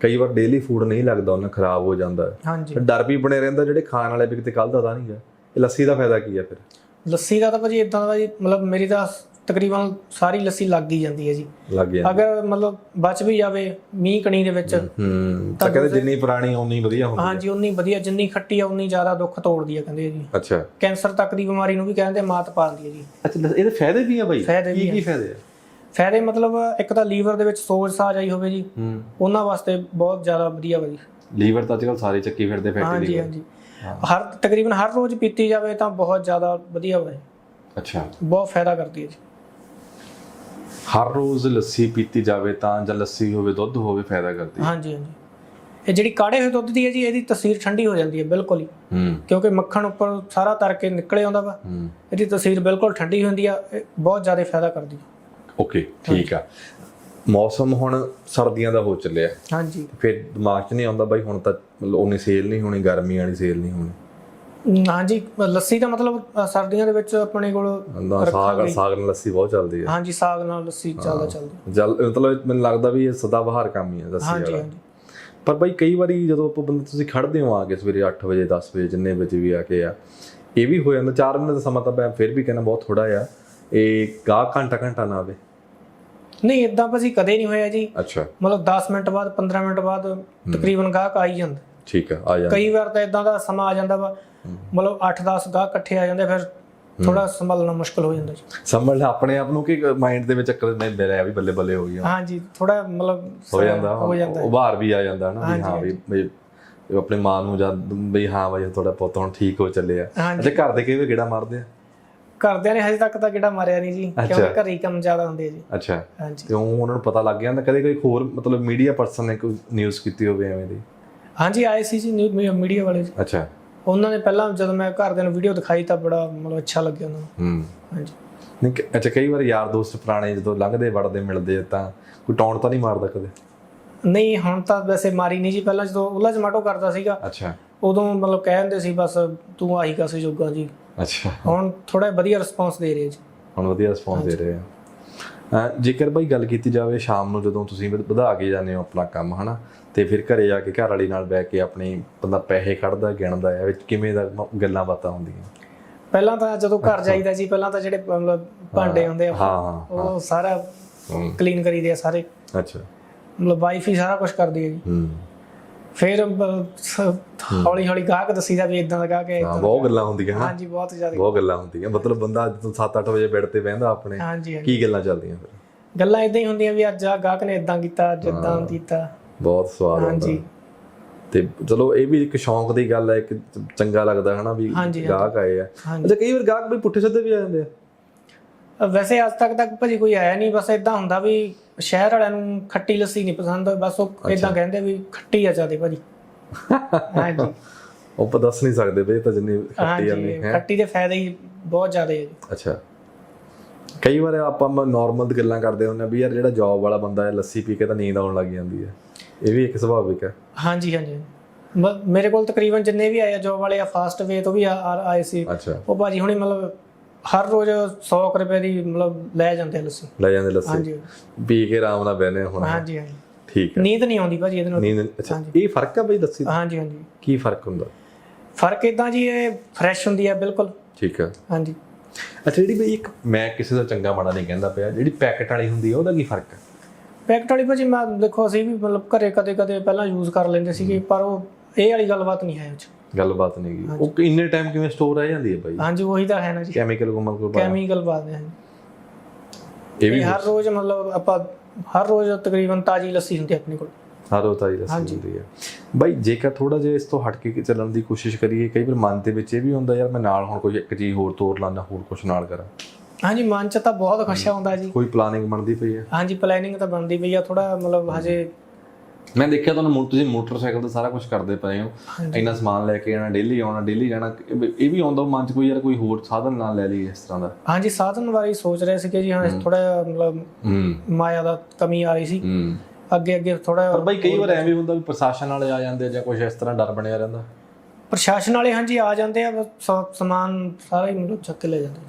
ਕਈ ਵਾਰ ਡੇਲੀ ਫੂਡ ਨਹੀਂ ਲੱਗਦਾ ਉਹਨਾਂ ਖਰਾਬ ਹੋ ਜਾਂਦਾ। ਹੈ। ਡਰ ਵੀ ਬਣੇ ਰਹਿੰਦਾ ਜਿਹੜੇ ਖਾਣ ਵਾਲੇ ਵੀ ਕਿਤੇ ਕੱਲ ਦਾ ਤਾਂ ਨਹੀਂਗਾ ਇਹ ਲੱਸੀ ਦਾ ਫਾਇਦਾ ਕੀ ਆ ਫਿਰ? ਲੱਸੀ ਦਾ ਤਾਂ ਭਾਜੀ ਇਦਾਂ ਦਾ ਜੀ ਮਤਲਬ ਮੇਰੀ ਤਾਂ ਤਕਰੀਬਨ ਸਾਰੀ ਲੱਸੀ ਲੱਗ ਹੀ ਜਾਂਦੀ ਹੈ ਜੀ। ਲੱਗ ਗਿਆ ਅਗਰ ਮਤਲਬ ਬਚ ਵੀ ਜਾਵੇ ਮੀਂਹ ਕਣੀ ਦੇ ਵਿੱਚ ਹੂੰ ਤਾਂ ਕਹਿੰਦੇ ਜਿੰਨੀ ਪੁਰਾਣੀ ਓਨੀ ਵਧੀਆ ਹੁੰਦੀ ਹਾਂਜੀ ਉਨੀ ਵਧੀਆ ਜਿੰਨੀ ਖੱਟੀ ਆ ਉਨੀ ਜ਼ਿਆਦਾ ਦੁੱਖ ਤੋੜਦੀ ਆ ਕਹਿੰਦੇ ਜੀ। ਅੱਛਾ। ਕੈਂਸਰ ਤੱਕ ਦੀ ਬਿਮਾਰੀ ਨੂੰ ਵੀ ਕਹਿੰਦੇ ਮਾਤ ਪਾਉਂਦੀ ਹੈ ਜੀ। ਅੱਛਾ ਇਹਦੇ ਫਾਇਦੇ ਵੀ ਆ ਬਈ? ਫਾਇਦੇ ਵੀ ਕੀ। ਕੀ ਫਾਇਦੇ ਆ? ਫਾਇਦੇ ਮਤਲਬ ਇੱਕ ਤਾਂ ਲੀਵਰ ਦੇ ਵਿੱਚ ਸੋਜ ਸਾਜ ਆਈ ਹੋਵੇ ਜੀ। ਹੂੰ। ਉਹਨਾਂ ਵਾਸਤੇ ਬਹੁਤ ਜ਼ਿਆਦਾ ਵਧੀਆ ਵਾ ਜੀ। ਲੀਵਰ ਤਾਂ ਅੱਜਕੱਲ ਸਾਰੇ ਚੱਕੀ ਫਿਰਦੇ ਫੈਟੀ ਹਾਂਜੀ ਲੀਵਰ। ਹਾਂਜੀ। ਹਰ ਤਕਰੀਬਨ ਹਰ ਰੋਜ਼ ਪੀਤੀ ਜਾਵੇ ਤਾਂ ਬਹੁਤ ਜ਼ਿਆਦਾ ਵਧੀਆ ਵਾ। ਅੱਛਾ। ਬਹੁਤ ਫਾਇਦਾ ਕਰਦੀ ਹੈ ਜੀ। ਹਰ ਰੋਜ਼ ਲੱਸੀ ਪੀਤੀ ਜਾਵੇ ਤਾਂ ਜਾਂ ਲੱਸੀ ਹੋਵੇ ਦੁੱਧ ਹੋਵੇ ਫਾਇਦਾ ਕਰਦੀ ਹੈ। ਹਾਂਜੀ ਹਾਂਜੀ। ਇਹ ਜਿਹੜੀ ਕਾੜੇ ਹੋਏ ਦੁੱਧ ਦੀ ਹੈ ਜੀ ਇਹਦੀ ਤਸੀਰ ਠੰਡੀ ਹੋ ਜਾਂਦੀ ਹੈ ਬਿਲਕੁਲ ਹੀ। ਹੂੰ। ਕਿਉਂਕਿ ਮੱਖਣ ਉੱਪਰ ਸਾਰਾ ਤਰ ਕੇ ਨਿਕਲੇ ਆਉਂਦਾ ਵਾ। ਹੂੰ। ਇਹਦੀ ਤਸੀਰ ਬਿਲਕੁਲ ਠੰਡੀ ਹੁੰਦੀ ਆ ਇਹ ਬਹੁਤ ਜ਼ਿਆਦਾ ਫਾਇਦਾ ਕਰਦੀ ਹੈ। ਓਕੇ ਠੀਕ ਆ। ਮੌਸਮ ਹੁਣ ਸਰਦੀਆਂ ਦਾ ਹੋ ਚੱਲਿਆ। ਹਾਂਜੀ। ਫਿਰ ਦਿਮਾਗ 'ਚ ਨਹੀਂ ਆਉਂਦਾ ਬਾਈ ਹੁਣ ਤਾਂ ਮਤਲਬ ਉਹਨੀ ਸੇਲ ਨਹੀਂ ਹੋਣੀ ਗਰਮੀ ਵਾਲੀ ਸੇਲ ਨਹੀਂ ਹੋਣੀ। ਹਾਂਜੀ ਲੱਸੀ ਦਾ ਮਤਲਬ ਸਰਦੀਆਂ ਦੇ ਵਿੱਚ ਆਪਣੇ ਕੋਲ ਸਾਗ ਸਾਗ ਨਾਲ ਲੱਸੀ ਬਹੁਤ ਚੱਲਦੀ ਹੈ। ਹਾਂਜੀ ਸਾਗ ਨਾਲ ਲੱਸੀ ਚੱਲਦਾ ਚੱਲਦਾ ਜਲ ਮਤਲਬ ਮੈਨੂੰ ਲੱਗਦਾ ਵੀ ਇਹ ਸਦਾ ਬਹਾਰ ਕੰਮ ਹੀ ਹੈ ਲੱਸੀ ਵਾਲਾ। ਹਾਂਜੀ। ਪਰ ਬਾਈ ਕਈ ਵਾਰੀ ਜਦੋਂ ਆਪਾਂ ਬੰਦੇ ਤੁਸੀਂ ਖੜਦੇ ਹੋ ਆ ਕੇ ਸਵੇਰੇ 8 ਵਜੇ 10 ਵਜੇ ਜਿੰਨੇ ਵਜੇ ਵੀ ਆ ਕੇ ਆ ਇਹ ਵੀ ਹੋ ਜਾਂਦਾ। 4 ਮਿੰਟ ਦਾ ਸਮਾਂ ਤਾਂ ਮੈਂ ਫਿਰ ਵੀ ਕਹਿੰਦਾ ਬਹੁਤ ਥੋੜਾ ਆ ਇਹ ਗਾਹ ਘੰਟਾ ਘੰਟਾ ਨਾ ਆਵੇ। ਨਹੀਂ ਇਦਾਂ ਭਾਜੀ ਕਦੇ ਨਹੀਂ ਹੋਇਆ ਜੀ। ਅੱਛਾ। ਮਤਲਬ 10 ਮਿੰਟ ਬਾਅਦ 15 ਮਿੰਟ ਬਾਅਦ ਤਕਰੀਬਨ ਗਾਹਕ ਆ ਹੀ ਜਾਂਦਾ। ਠੀਕ ਆ ਆ ਜਾ ਕਈ ਵਾਰ ਤਾਂ ਇਦਾਂ ਦਾ ਸਮਾਂ ਆ ਜਾਂਦਾ ਵਾ ਮਤਲਬ 8-10 ਗਾਹਕ ਇਕੱਠੇ ਆ ਜਾਂਦੇ ਫਿਰ ਥੋੜਾ ਸੰਭਾਲਣਾ ਮੁਸ਼ਕਲ ਹੋ ਜਾਂਦਾ ਜੀ। ਲੈ ਆਪਣੇ ਆਪ ਨੂੰ ਕਿ ਮਾਈਂਡ ਦੇ ਵਿੱਚ ਅਕਲ ਨਹੀਂ ਮਿਲਿਆ ਵੀ ਬੱਲੇ ਬੱਲੇ ਹੋ ਗਈ ਹਾਂਜੀ ਥੋੜਾ ਮਤਲਬ ਹੋ ਜਾਂਦਾ। ਹੋ ਉਭਾਰ ਵੀ ਆ ਜਾਂਦਾ ਨਾ ਵੀ ਹਾਂ ਵੀ ਆਪਣੇ ਮਾਂ ਨੂੰ ਜਦ ਵੀ ਹਾਂ ਬਾਈ ਤੁਹਾਡਾ ਪੁੱਤ ਹੁਣ ਠੀਕ ਹੋ ਚੱਲਿਆ। ਹਾਂਜੀ। ਅੱਛਾ ਘਰ ਦੇ ਕਈ ਵਾਰ ਗੇੜਾ ਮਾਰਦੇ ਆ? ਘਰਦਿਆਂ ਨੇ ਹਜੇ ਤੱਕ ਤਾਂ ਕਿਹੜਾ ਮਾਰਿਆ ਨਹੀਂ ਜੀ ਕਿਉਂਕਿ ਘਰੇ ਹੀ ਕੰਮ ਜ਼ਿਆਦਾ ਹੁੰਦੇ ਆ ਜੀ। ਅੱਛਾ। ਹਾਂਜੀ। ਤੇ ਉਹ ਉਹਨਾਂ ਨੂੰ ਪਤਾ ਲੱਗ ਜਾਂਦਾ ਕਦੇ ਕੋਈ ਹੋਰ ਮਤਲਬ ਮੀਡੀਆ ਪਰਸਨ ਨੇ ਕੋਈ ਨਿਊਜ਼ ਕੀਤੀ ਹੋਵੇ ਐਵੇਂ ਦੀ? ਹਾਂਜੀ ਆਏ ਸੀ ਜੀ ਮੀਡੀਆ ਵਾਲੇ ਜੀ। ਅੱਛਾ। ਉਹਨਾਂ ਨੇ ਪਹਿਲਾਂ ਜਦੋਂ ਮੈਂ ਘਰਦਿਆਂ ਨੂੰ ਵੀਡੀਓ ਦਿਖਾਈ ਤਾਂ ਬੜਾ ਮਤਲਬ ਅੱਛਾ ਲੱਗਿਆ ਉਹਨਾਂ ਨੂੰ। ਹੂੰ। ਹਾਂਜੀ। ਨਹੀਂ ਅੱਛਾ ਕਈ ਵਾਰ ਯਾਰ ਦੋਸਤ ਪੁਰਾਣੇ ਜਦੋਂ ਲੰਘਦੇ ਵੜਦੇ ਮਿਲਦੇ ਤਾਂ ਕੋਈ ਟੌਣ ਤਾਂ ਨਹੀਂ ਮਾਰਦਾ ਕਦੇ? ਨਹੀਂ ਹੁਣ ਤਾਂ ਵੈਸੇ ਮਾਰੀ ਨਹੀਂ ਜੀ। ਪਹਿਲਾਂ ਜਦੋਂ ਉਹਲਾ ਜਮਾਟੋ ਕਰਦਾ ਸੀਗਾ ਅੱਛਾ। ਉਦੋਂ ਮਤਲਬ ਕਹਿ ਦਿੰਦੇ ਸੀ ਬਸ ਤੂੰ ਆਹੀ ਕਾਸੇ ਜੋਗਾ ਜੀ। ਅੱਛਾ। ਹੁਣ ਥੋੜਾ ਵਧੀਆ ਰਿਸਪੌਂਸ ਦੇ ਰਹੇ ਜੀ। ਹੁਣ ਵਧੀਆ ਰਿਸਪੌਂਸ ਦੇ ਰਹੇ ਆ। ਜੇਕਰ ਭਾਈ ਗੱਲ ਕੀਤੀ ਜਾਵੇ ਸ਼ਾਮ ਨੂੰ ਜਦੋਂ ਤੁਸੀਂ ਵਧ- ਕੇ ਜਾਂਦੇ ਹੋ ਆਪਣਾ ਕੰਮ ਹਨਾ ਤੇ ਫਿਰ ਘਰੇ ਜਾ ਕੇ ਘਰ ਵਾਲੀ ਨਾਲ ਬਹਿ ਕੇ ਆਪਣੀ ਬੰਦਾ ਪੈਸੇ ਕੱਢਦਾ ਗਿਣਦਾ ਹੈ ਵਿੱਚ ਕਿਵੇਂ ਦਾ ਗੱਲਾਂ ਬਾਤਾਂ ਹੁੰਦੀਆਂ? ਪਹਿਲਾਂ ਤਾਂ ਜਦੋਂ ਘਰ ਜਾਈਦਾ ਜੀ ਪਹਿਲਾਂ ਤਾਂ ਜਿਹੜੇ ਮਤਲਬ ਭਾਂਡੇ ਹੁੰਦੇ ਆ ਉਹ ਸਾਰਾ ਕਲੀਨ ਕਰੀਦੇ ਆ ਸਾਰੇ। ਅੱਛਾ। ਮਤਲਬ ਵਾਈਫ ਹੀ ਸਾਰਾ ਕੁਝ ਕਰਦੀ ਹੈ ਜੀ। ਹੂੰ। ਫਿਰ ਹੌਲੀ ਹੌਲੀ ਗਾਹਕ ਦਸੀਦਾ ਵੀ ਇਦਾਂ ਦਾ ਗਾਹਕ ਹੈ ਹਾਂ ਬਹੁਤ ਗੱਲਾਂ ਹੁੰਦੀਆਂ ਹਾਂ। ਹਾਂਜੀ ਬਹੁਤ ਜ਼ਿਆਦਾ। ਬਹੁਤ ਗੱਲਾਂ ਹੁੰਦੀਆਂ। ਮਤਲਬ ਬੰਦਾ ਜਦੋਂ 7-8 ਵਜੇ ਬੈੱਡ ਤੇ ਬਹਿੰਦਾ ਆਪਣੇ। ਕੀ ਗੱਲਾਂ ਚੱਲਦੀਆਂ ਫਿਰ? ਗੱਲਾਂ ਇਦਾਂ ਹੀ ਹੁੰਦੀਆਂ ਵੀ ਅੱਜ ਆ ਗਾਹਕ ਨੇ ਇਦਾਂ ਕੀਤਾ ਅੱਜ ਇਦਾਂ ਕੀਤਾ। ਬਹੁਤ ਸਵਾਦ ਆਉਂਦਾ ਹਾਂਜੀ। ਤੇ ਚਲੋ ਇਹ ਵੀ ਇੱਕ ਸ਼ੌਂਕ ਦੀ ਗੱਲ ਹੈ ਇੱਕ ਚੰਗਾ ਲੱਗਦਾ ਹਨਾ ਵੀ ਗਾਹਕ ਆਏ ਆ। ਅੱਛਾ ਕਈ ਵਾਰ ਗਾਹਕ ਵੀ ਪੁੱਠੇ ਸਿੱਧੇ ਵੀ ਆ ਜਾਂਦੇ ਆ। ਵੈਸੇ ਅੱਜ ਤੱਕ ਤੱਕ ਭਾਜੀ ਕੋਈ ਆਇਆ ਨਹੀਂ ਬਸ ਇਦਾਂ ਹੁੰਦਾ ਵੀ ਸ਼ਹਿਰ ਵਾਲਿਆਂ ਨੂੰ ਖੱਟੀ ਲੱਸੀ ਨਹੀਂ ਪਸੰਦ ਬਸ ਉਹ ਇਦਾਂ ਕਹਿੰਦੇ ਵੀ ਖੱਟੀ ਆ ਜਾਦੇ ਭਾਜੀ। ਹਾਂਜੀ। [LAUGHS] ਉਹ ਆਪਾਂ ਦੱਸ ਨਹੀਂ ਸਕਦੇ ਬਈ ਤਾਂ ਜਿੰਨੀ ਖੱਟੀ ਜਾਂਦੀ ਹਾਂਜੀ ਹੈ। ਖੱਟੀ ਦੇ ਫਾਇਦੇ ਹੀ ਬਹੁਤ ਜ਼ਿਆਦਾ ਹੈ ਅੱਛਾ। ਕਈ ਵਾਰ ਆਪਾਂ ਨਾਰਮਲ ਗੱਲਾਂ ਕਰਦੇ ਹੁੰਦੇ ਆ ਵੀ ਯਾਰ ਜਿਹੜਾ ਜੌਬ ਵਾਲਾ ਬੰਦਾ ਹੈ ਲੱਸੀ ਪੀ ਕੇ ਤਾਂ ਨੀਂਦ ਆਉਣ ਲੱਗ ਜਾਂਦੀ ਹੈ। ਇਹ ਵੀ ਇੱਕ ਸੁਭਾਵਿਕ ਹੈ। ਹਾਂਜੀ ਹਾਂਜੀ। ਮੇਰੇ ਕੋਲ ਤਕਰੀਬਨ ਜਿੰਨੇ ਵੀ ਆਏ ਜੋਬ ਵਾਲੇ ਆ ਫਾਸਟ ਵੇ ਤੋਂ ਵੀ ਆ- ਆ- ਆਏ ਸੀ। ਉਹ ਭਾਜੀ ਹੁਣੀ ਮਤਲਬ ਹਰ ਰੋਜ਼ 100 ਕੁ ਰੁਪਏ ਦੀ ਮਤਲਬ ਲੈ ਜਾਂਦੇ ਆ ਲੱਸੀ। ਲੈ ਜਾਂਦੇ ਲੱਸੀ। ਹਾਂਜੀ। ਪੀ ਕੇ ਆਰਾਮ ਨਾਲ ਬਹਿਨੇ ਹੁਣ। ਹਾਂਜੀ ਹਾਂਜੀ। ਠੀਕ ਹੈ ਨੀਂਦ ਨਹੀਂ ਆਉਂਦੀ ਭਾਜੀ ਇਹਦੇ ਨਾਲ। ਨੀਂਦ ਅੱਛਾ ਇਹ ਫ਼ਰਕ ਆ ਬਈ ਲੱਸੀ ਦਾ? ਹਾਂਜੀ ਹਾਂਜੀ। ਕੀ ਫ਼ਰਕ ਹੁੰਦਾ? ਫ਼ਰਕ ਇਦਾਂ ਜੀ ਇਹ ਫਰੈਸ਼ ਹੁੰਦੀ ਹੈ ਬਿਲਕੁਲ। ਠੀਕ ਆ। ਹਾਂਜੀ। ਅੱਛਾ ਜਿਹੜੀ ਬਈ ਇੱਕ ਮੈਂ ਕਿਸੇ ਦਾ ਚੰਗਾ ਮਾੜਾ ਨਹੀਂ ਕਹਿੰਦਾ ਪਿਆ ਜਿਹੜੀ ਪੈਕਟ ਵਾਲੀ ਹੁੰਦੀ ਆ ਉਹਦਾ ਕੀ ਫ਼ਰਕ ਹੈ ਪੈਕਟ ਵਾਲੀ ਭਾਜੀ ਮੈਂ ਦੇਖੋ ਅਸੀਂ ਵੀ ਮਤਲਬ ਘਰੇ ਕਦੇ ਕਦੇ ਪਹਿਲਾਂ ਯੂਜ਼ ਕਰ ਲੈਂਦੇ ਸੀਗੇ ਪਰ ਉਹ ਇਹ ਵਾਲੀ ਗੱਲਬਾਤ ਨਹੀਂ ਹੈ ਉਹ 'ਚ। ਗੱਲਬਾਤ ਨਹੀਂ ਗਈ ਉਹ ਇੰਨੇ ਟਾਈਮ ਕਿਵੇਂ ਸਟੋਰ ਰਹਿ ਜਾਂਦੀ ਹੈ ਬਾਈ? ਹਾਂਜੀ ਉਹੀ ਤਾਂ ਹੈ ਨਾ ਜੀ। ਕੈਮੀਕਲ ਗੁਮਲ ਕੋ ਕੈਮੀਕਲ ਬਾਦ ਹੈ ਇਹ ਵੀ ਹਰ ਰੋਜ਼ ਮਤਲਬ ਆਪਾਂ ਹਰ ਰੋਜ਼ ਤਕਰੀਬਨ ਤਾਜ਼ੀ ਲੱਸੀ ਹੁੰਦੀ ਹੈ ਆਪਣੇ ਕੋਲ। ਹਰ ਉਹ ਤਾਜੀ ਲੱਸੀ ਹੁੰਦੀ ਹੈ। ਬਾਈ ਜੇਕਰ ਥੋੜਾ ਜਿਹਾ ਇਸ ਤੋਂ ਹਟ ਕੇ ਚੱਲਣ ਦੀ ਕੋਸ਼ਿਸ਼ ਕਰੀਏ ਕਈ ਵਾਰ ਮਨ ਦੇ ਵਿੱਚ ਇਹ ਵੀ ਹੁੰਦਾ ਯਾਰ ਮੈਂ ਨਾਲ ਹੁਣ ਕੋਈ ਇੱਕ ਚੀਜ਼ ਹੋਰ ਤੋਰ ਲਾਂਦਾ ਹੋਰ ਕੁਝ ਨਾਲ ਕਰਾਂ। ਹਾਂਜੀ ਮਨ ਚ ਤਾਂ ਬਹੁਤ ਖੁਸ਼ਾ ਹੁੰਦਾ ਜੀ। ਕੋਈ ਪਲਾਨਿੰਗ ਬਣਦੀ ਪਈ ਹੈ? ਹਾਂਜੀ ਪਲੈਨਿੰਗ ਤਾਂ ਬਣਦੀ ਪਈ ਆ। ਥੋੜਾ ਮਤਲਬ ਹਜੇ ਮੈਂ ਦੇਖਿਆ ਤੁਹਾਨੂੰ ਮੋ- ਤੁਸੀਂ ਮੋਟਰਸਾਈਕਲ ਤੇ ਸਾਰਾ ਕੁਝ ਕਰਦੇ ਪਏ ਹੋ। ਇੰਨਾ ਸਮਾਨ ਲੈ ਕੇ ਆਣਾ ਡੇਲੀ ਆਉਣਾ ਡੇਲੀ ਜਾਣਾ ਇਹ ਵੀ- ਆਉਂਦਾ ਮਨ ਚ ਕੋਈ ਯਾਰ ਕੋਈ ਹੋਰ ਸਾਧਨ ਨਾਲ ਲੈ ਲਈ ਇਸ ਤਰ੍ਹਾਂ ਦਾ। ਹਾਂਜੀ ਸਾਧਨ ਬਾਰੇ ਸੋਚ ਰਹੇ ਸੀਗੇ ਜੀ ਹਾਂ ਥੋੜਾ ਮਤਲਬ ਮਾਇਆ ਦਾ ਕਮੀ ਆ ਰਹੀ ਸੀ। ਅੱਗੇ ਅੱਗੇ ਥੋੜਾ ਪਰ ਬਾਈ ਕਈ ਵਾਰ ਐਵੇਂ ਹੁੰਦਾ ਵੀ ਪ੍ਰਸ਼ਾਸਨ ਵਾਲੇ ਆ ਜਾਂਦੇ ਜਾਂ ਕੁਝ ਇਸ ਤਰ੍ਹਾਂ ਡਰ ਬਣਿਆ ਰਹਿੰਦਾ। ਪ੍ਰਸ਼ਾਸਨ ਵਾਲੇ ਹਾਂਜੀ ਆ ਜਾਂਦੇ ਆ ਸ- ਸਮਾਨ ਸਾਰਾ ਹੀ ਮਤਲਬ ਚੱਕ ਕੇ ਲੈ ਜਾਂਦੇ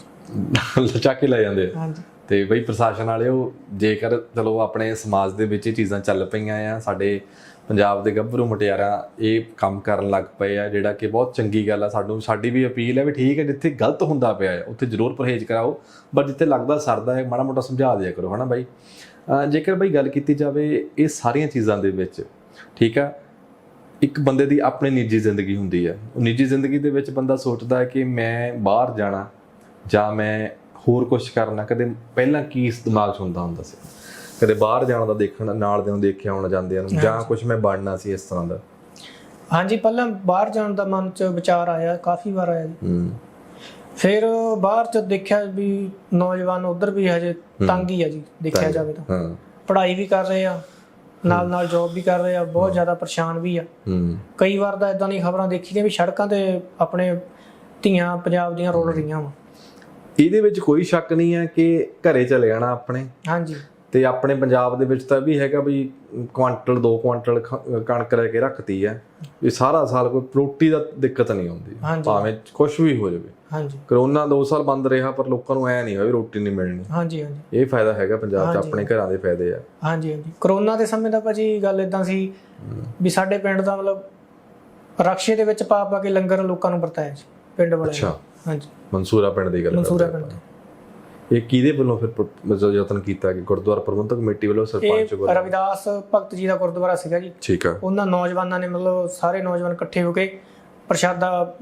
ਕੇ ਲੈ ਜਾਂਦੇ ਹਾਂਜੀ। ਤੇ ਬਈ ਪ੍ਰਸ਼ਾਸਨ ਵਾਲੇ ਉਹ ਜੇਕਰ ਚਲੋ ਆਪਣੇ ਸਮਾਜ ਦੇ ਵਿੱਚ ਇਹ ਚੀਜ਼ਾਂ ਚੱਲ ਪਈਆਂ ਆ, ਸਾਡੇ ਪੰਜਾਬ ਦੇ ਗੱਭਰੂ ਮੁਟਿਆਰਾਂ ਇਹ ਕੰਮ ਕਰਨ ਲੱਗ ਪਏ ਆ, ਜਿਹੜਾ ਕਿ ਬਹੁਤ ਚੰਗੀ ਗੱਲ ਆ। ਸਾਨੂੰ, ਸਾਡੀ ਵੀ ਅਪੀਲ ਹੈ ਵੀ ਠੀਕ ਹੈ ਜਿੱਥੇ ਗਲਤ ਹੁੰਦਾ ਪਿਆ ਹੈ ਉੱਥੇ ਜ਼ਰੂਰ ਪਰਹੇਜ਼ ਕਰਾਓ। ਪਰ ਜਿੱਥੇ ਲੱਗਦਾ ਸਰਦਾ ਹੈ, ਮਾੜਾ ਮੋਟਾ ਸਮਝਾ ਦਿਆ ਕਰੋ, ਹਨਾ ਬਾਈ? ਜੇਕਰ ਬਈ ਗੱਲ ਕੀਤੀ ਜਾਵੇ ਇਹ ਸਾਰੀਆਂ ਚੀਜ਼ਾਂ ਦੇ ਵਿੱਚ, ਠੀਕ ਆ? ਇੱਕ ਬੰਦੇ ਦੀ ਆਪਣੀ ਨਿੱਜੀ ਜ਼ਿੰਦਗੀ ਹੁੰਦੀ ਹੈ ਉਹ ਨਿੱਜੀ ਜ਼ਿੰਦਗੀ ਦੇ ਵਿੱਚ ਬੰਦਾ ਸੋਚਦਾ ਹੈ ਕਿ ਮੈਂ ਬਾਹਰ ਜਾਣਾ ਜਾਂ ਮੈਂ ਹੋਰ ਕੁਝ ਕਰਨਾ ਕਦੇ ਪਹਿਲਾਂ ਕੀ ਇਸ ਦਿਮਾਗ 'ਚ ਹੁੰਦਾ ਹੁੰਦਾ ਸੀ? ਕਦੇ ਬਾਹਰ ਜਾਣ ਦਾ ਦੇਖਣ ਨਾਲ ਦੇ ਨੂੰ ਦੇਖਿਆ ਆਉਣ ਜਾਂਦਿਆਂ ਨੂੰ ਜਾਂ ਕੁਝ ਮੈਂ ਬਣਨਾ ਸੀ ਇਸ ਤਰ੍ਹਾਂ ਦਾ? ਹਾਂਜੀ ਪਹਿਲਾਂ ਬਾਹਰ ਜਾਣ ਦਾ ਮਨ ਚ ਵਿਚਾਰ ਆਇਆ ਕਾਫੀ ਵਾਰ ਆਇਆ ਜੀ। ਫਿਰ ਬਾਹਰ ਚ ਦੇਖਿਆ ਵੀ ਨੌਜਵਾਨ ਉਧਰ ਵੀ ਹਜੇ ਤੰਗ ਹੀ ਆ ਜੀ ਦੇਖਿਆ ਜਾਵੇ ਤਾਂ। ਹਾਂ। ਪੜ੍ਹਾਈ ਵੀ ਕਰ ਰਹੇ ਆ ਨਾਲ ਨਾਲ ਜੌਬ ਵੀ ਕਰ ਰਹੇ ਆ ਬਹੁਤ ਜ਼ਿਆਦਾ ਪਰੇਸ਼ਾਨ ਵੀ ਆ। ਕਈ ਵਾਰ ਤਾਂ ਇਦਾਂ ਦੀਆਂ ਖਬਰਾਂ ਦੇਖੀਆਂ ਵੀ ਸੜਕਾਂ ਤੇ ਆਪਣੇ ਧੀਆਂ ਪੰਜਾਬ ਦੀਆਂ ਰੋਲ ਰਹੀਆਂ ਵਾ। ਇਹਦੇ ਵਿੱਚ ਕੋਈ ਸ਼ੱਕ ਨਹੀਂ ਹੈ ਕਿ ਘਰੇ ਚਲੇ ਜਾਣਾ ਆਪਣੇ। ਹਾਂਜੀ। ਤੇ ਆਪਣੇ ਪੰਜਾਬ ਦੇ ਵਿੱਚ ਤਾਂ ਵੀ ਹੈਗਾ ਵੀ ਕੁਆਂਟਲ 2 ਕੁਆਂਟਲ ਕਣਕ ਲੈ ਕੇ ਰੱਖਤੀ ਹੈ। ਇਹ ਸਾਰਾ ਸਾਲ ਕੋਈ ਰੋਟੀ ਦਾ ਦਿੱਕਤ ਨਹੀਂ ਆਉਂਦੀ। ਭਾਵੇਂ ਕੁਝ ਵੀ ਹੋ ਜਾਵੇ। ਹਾਂਜੀ। ਕਰੋਨਾ 2 ਸਾਲ ਬੰਦ ਰਿਹਾ ਪਰ ਲੋਕਾਂ ਨੂੰ ਐ ਨਹੀਂ ਹੋਇਆ ਵੀ ਰੋਟੀ ਨਹੀਂ ਮਿਲਣੀ। ਹਾਂਜੀ ਹਾਂਜੀ। ਇਹ ਫਾਇਦਾ ਹੈਗਾ ਪੰਜਾਬ 'ਚ ਆਪਣੇ ਘਰਾਂ ਦੇ ਫਾਇਦੇ ਆ। ਹਾਂਜੀ ਹਾਂਜੀ। ਕਰੋਨਾ ਦੇ ਸਮੇਂ ਦਾ ਭਾਜੀ ਗੱਲ ਇਦਾਂ ਸੀ ਵੀ ਸਾਡੇ ਪਿੰਡ ਦਾ ਮਤਲਬ ਰਕਸ਼ੇ ਦੇ ਵਿੱਚ ਪਾ ਪਾ ਕੇ ਲੰਗਰ ਲੋਕਾਂ ਨੂੰ ਵਰਤਾਇਆ ਸੀ ਪਿੰਡ ਵਾਲਿਆਂ। ਅੱਛਾ। ਹਾਂਜੀ। ਮਨਸੂਰਾ ਪਿੰਡ ਦੀ ਗੱਲ ਮਨਸੂਰਾ ਪਿੰਡ। ਇਹ ਕਿਹਦੇ ਵੱਲੋਂ ਫਿਰ ਮਤਲਬ ਯਤਨ ਕੀਤਾ ਕਿ ਗੁਰਦੁਆਰਾ ਪ੍ਰਬੰਧਕ ਕਮੇਟੀ ਵੱਲੋਂ ਸਰਪੰਚ ਇਹ ਵੱਲੋਂ ਰਵਿਦਾਸ ਭਗਤ ਜੀ ਦਾ ਗੁਰਦੁਆਰਾ ਸੀਗਾ ਜੀ। ਠੀਕ ਆ। ਉਹਨਾਂ ਨੌਜਵਾਨਾਂ ਨੇ ਮਤਲਬ ਸਾਰੇ ਨੌਜਵਾਨ ਇਕੱਠੇ ਹੋ ਕੇ ਪ੍ਰਸ਼ਾਦਾ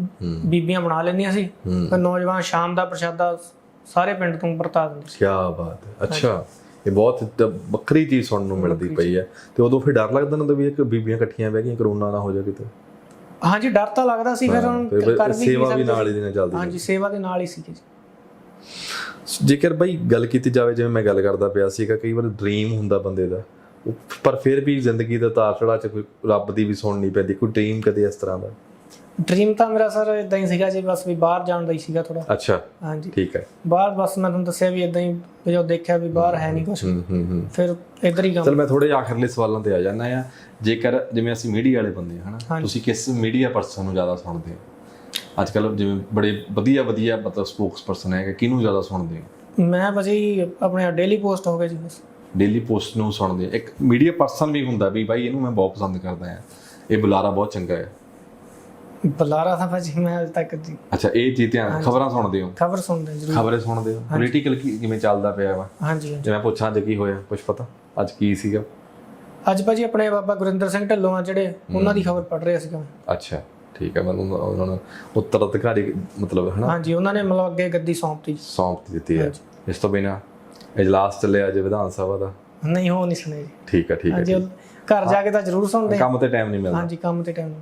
ਬੀਬੀਆਂ ਬਣਾ ਲੈਂਦੀਆਂ ਸੀ। ਫਿਰ ਨੌਜਵਾਨ ਸ਼ਾਮ ਦਾ ਪ੍ਰਸ਼ਾਦਾ ਸਾਰੇ ਪਿੰਡ ਤੋਂ ਵਰਤਾ ਦਿੰਦੇ ਸੀ। ਕੀ ਬਾਤ ਹੈ। ਅੱਛਾ। ਇਹ ਬਹੁਤ ਵੱਖਰੀ ਚੀਜ਼ ਸੁਣਨ ਨੂੰ ਮਿਲਦੀ ਪਈ ਹੈ। ਤੇ ਉਦੋਂ ਫਿਰ ਡਰ ਲੱਗਦਾ ਨਾ ਵੀ ਇੱਕ ਬੀਬੀਆਂ ਇਕੱਠੀਆਂ ਬਹਿ ਗਈਆਂ ਕਰੋਨਾ ਨਾ ਹੋ ਜਾ ਕਿਤੇ? ਹਾਂਜੀ ਡਰ ਤਾਂ ਲੱਗਦਾ ਸੀ ਫਿਰ ਹੁਣ ਕਰ ਵੀ ਸੇਵਾ ਵੀ ਨਾਲ ਹੀ ਨਾਲ ਚੱਲਦੀ ਹਾਂਜੀ ਸੇਵਾ ਦੇ ਨਾਲ ਹੀ ਸੀ ਜੀ। ਜੇਕਰ ਬਈ ਗੱਲ ਕੀਤੀ ਜਾਵੇ ਜਿਵੇਂ ਮੈਂ ਗੱਲ ਕਰਦਾ ਪਿਆ ਸੀਗਾ ਕਈ ਵਾਰ ਡ੍ਰੀਮ ਹੁੰਦਾ ਬੰਦੇ ਦਾ। ਪਰ ਫਿਰ ਵੀ ਜ਼ਿੰਦਗੀ ਦਾ ਤਾਰ ਚੜਾ ਚ ਕੋਈ ਰੱਬ ਦੀ ਵੀ ਸੁਣਨੀ ਪੈਂਦੀ ਕੋਈ ਡ੍ਰੀਮ ਕਦੇ ਇਸ ਤਰ੍ਹਾਂ ਦਾ? ਡ੍ਰੀਮ ਤਾਂ ਮੇਰਾ ਸਰ ਇਦਾਂ ਹੀ ਸੀਗਾ ਜੀ ਬਸ ਵੀ ਬਾਹਰ ਜਾਣ ਦਾ ਹੀ ਸੀਗਾ ਥੋੜਾ ਅੱਛਾ ਹਾਂਜੀ। ਠੀਕ ਹੈ। ਬਾਹਰ ਬਸ ਮੈਂ ਤੁਹਾਨੂੰ ਦੱਸਿਆ ਵੀ ਇਦਾਂ ਹੀ ਜਦੋਂ ਦੇਖਿਆ ਵੀ ਬਾਹਰ ਹੈ ਨਹੀਂ ਕੁਝ ਫਿਰ ਇੱਧਰ ਹੀ ਕੰਮ। ਚਲ ਮੈਂ ਥੋੜੇ ਜਿਹਾ ਆਖਰਲੇ ਸਵਾਲਾਂ ਤੇ ਆ ਜਾਣਾ ਆ ਜੇਕਰ ਜਿਵੇਂ ਅਸੀਂ ਮੀਡੀਆ ਵਾਲੇ ਬੰਦੇ ਹਨਾ। ਤੁਸੀਂ ਕਿਸ ਮੀਡੀਆ ਪਰਸਨ ਨੂੰ ਜ਼ਿਆਦਾ ਸੁਣਦੇ ਹੋ? ਅੱਜ ਕੱਲ ਜਿਵੇਂ ਬੜੇ ਵਧੀਆ ਵਧੀਆ ਮਤਲਬ ਸਪੋਕਸ ਪਰਸਨ ਹੈਗੇ ਕਿਹਨੂੰ ਜ਼ਿਆਦਾ ਸੁਣਦੇ ਹੋ? ਮੈਂ ਹੀ ਆਪਣੇ ਡੇਲੀ ਪੋਸਟ ਹੋ ਗਏ ਜੀ ਬਸ। ਡੇਲੀ ਪੋਸਟ ਨੂੰ ਸੁਣਦੇ। ਇੱਕ ਮੀਡੀਆ ਪਰਸਨ ਵੀ ਹੁੰਦਾ ਵੀ ਬਾਈ ਇਹਨੂੰ ਮੈਂ ਬਹੁਤ ਪਸੰਦ ਕਰਦਾ ਹਾਂ। ਇਹ ਬੁਲਾਰਾ ਬਹੁਤ ਚੰਗਾ ਹੈ। ਬੁਲਾਰਾ ਤਾਂ ਭਾਜੀ ਮੈਂ ਅੱਜ ਤੱਕ ਜੀ ਅੱਛਾ ਇਹ ਚੀਜ਼ ਧਿਆਨ ਖਬਰਾਂ ਸੁਣਦੇ ਹੋ? ਖਬਰ ਸੁਣਦੇ ਜ਼ਰੂਰ। ਖਬਰੇ ਸੁਣਦੇ ਹੋ? ਪੋਲੀਟੀਕਲ ਕਿਵੇਂ ਚੱਲਦਾ ਪਿਆ ਵਾ? ਹਾਂਜੀ ਜੇ ਮੈਂ ਪੁੱਛਾਂ ਅੱਜ ਕੀ ਹੋਇਆ ਕੁਝ ਪਤਾ? ਅੱਜ ਕੀ ਸੀਗਾ? ਅੱਜ ਭਾਜੀ ਆਪਣੇ ਬਾਬਾ ਗੁਰਿੰਦਰ ਸਿੰਘ ਢੱਲੋਂ ਆ ਜਿਹੜੇ ਉਹਨਾਂ ਦੀ ਖਬਰ ਪੜ ਰਿਹਾ ਸੀਗਾ ਅੱਛਾ ਠੀਕ ਹੈ। ਮੈਨੂੰ ਉਹਨਾਂ ਨੂੰ ਉੱਤਰ ਅਧਿਕਾਰੀ ਮਤਲਬ ਹਨਾ? ਹਾਂਜੀ ਉਹਨਾਂ ਨੇ ਮਤਲਬ ਅੱਗੇ ਗੱਦੀ ਸੌਂਪਤੀ। ਸੌਂਪ ਦਿੱਤੀ ਹੈ। ਇਸ ਤੋਂ ਬਿਨਾ ਇਜਲਾਸ ਚੱਲਿਆ ਅੱਜ ਵਿਧਾਨ ਸਭਾ ਦਾ। ਨਹੀਂ ਹੋ ਨਹੀਂ ਸੁਣੇ ਜੀ। ਠੀਕ ਹੈ ਠੀਕ ਹੈ। ਘਰ ਜਾ ਕੇ ਤਾਂ ਜ਼ਰੂਰ ਸੁਣਦੇ ਆ। ਕੰਮ ਤੇ ਟਾਈਮ ਨਹੀਂ ਮਿਲਦਾ। ਹਾਂਜੀ ਕੰਮ ਤੇ ਟਾਈਮ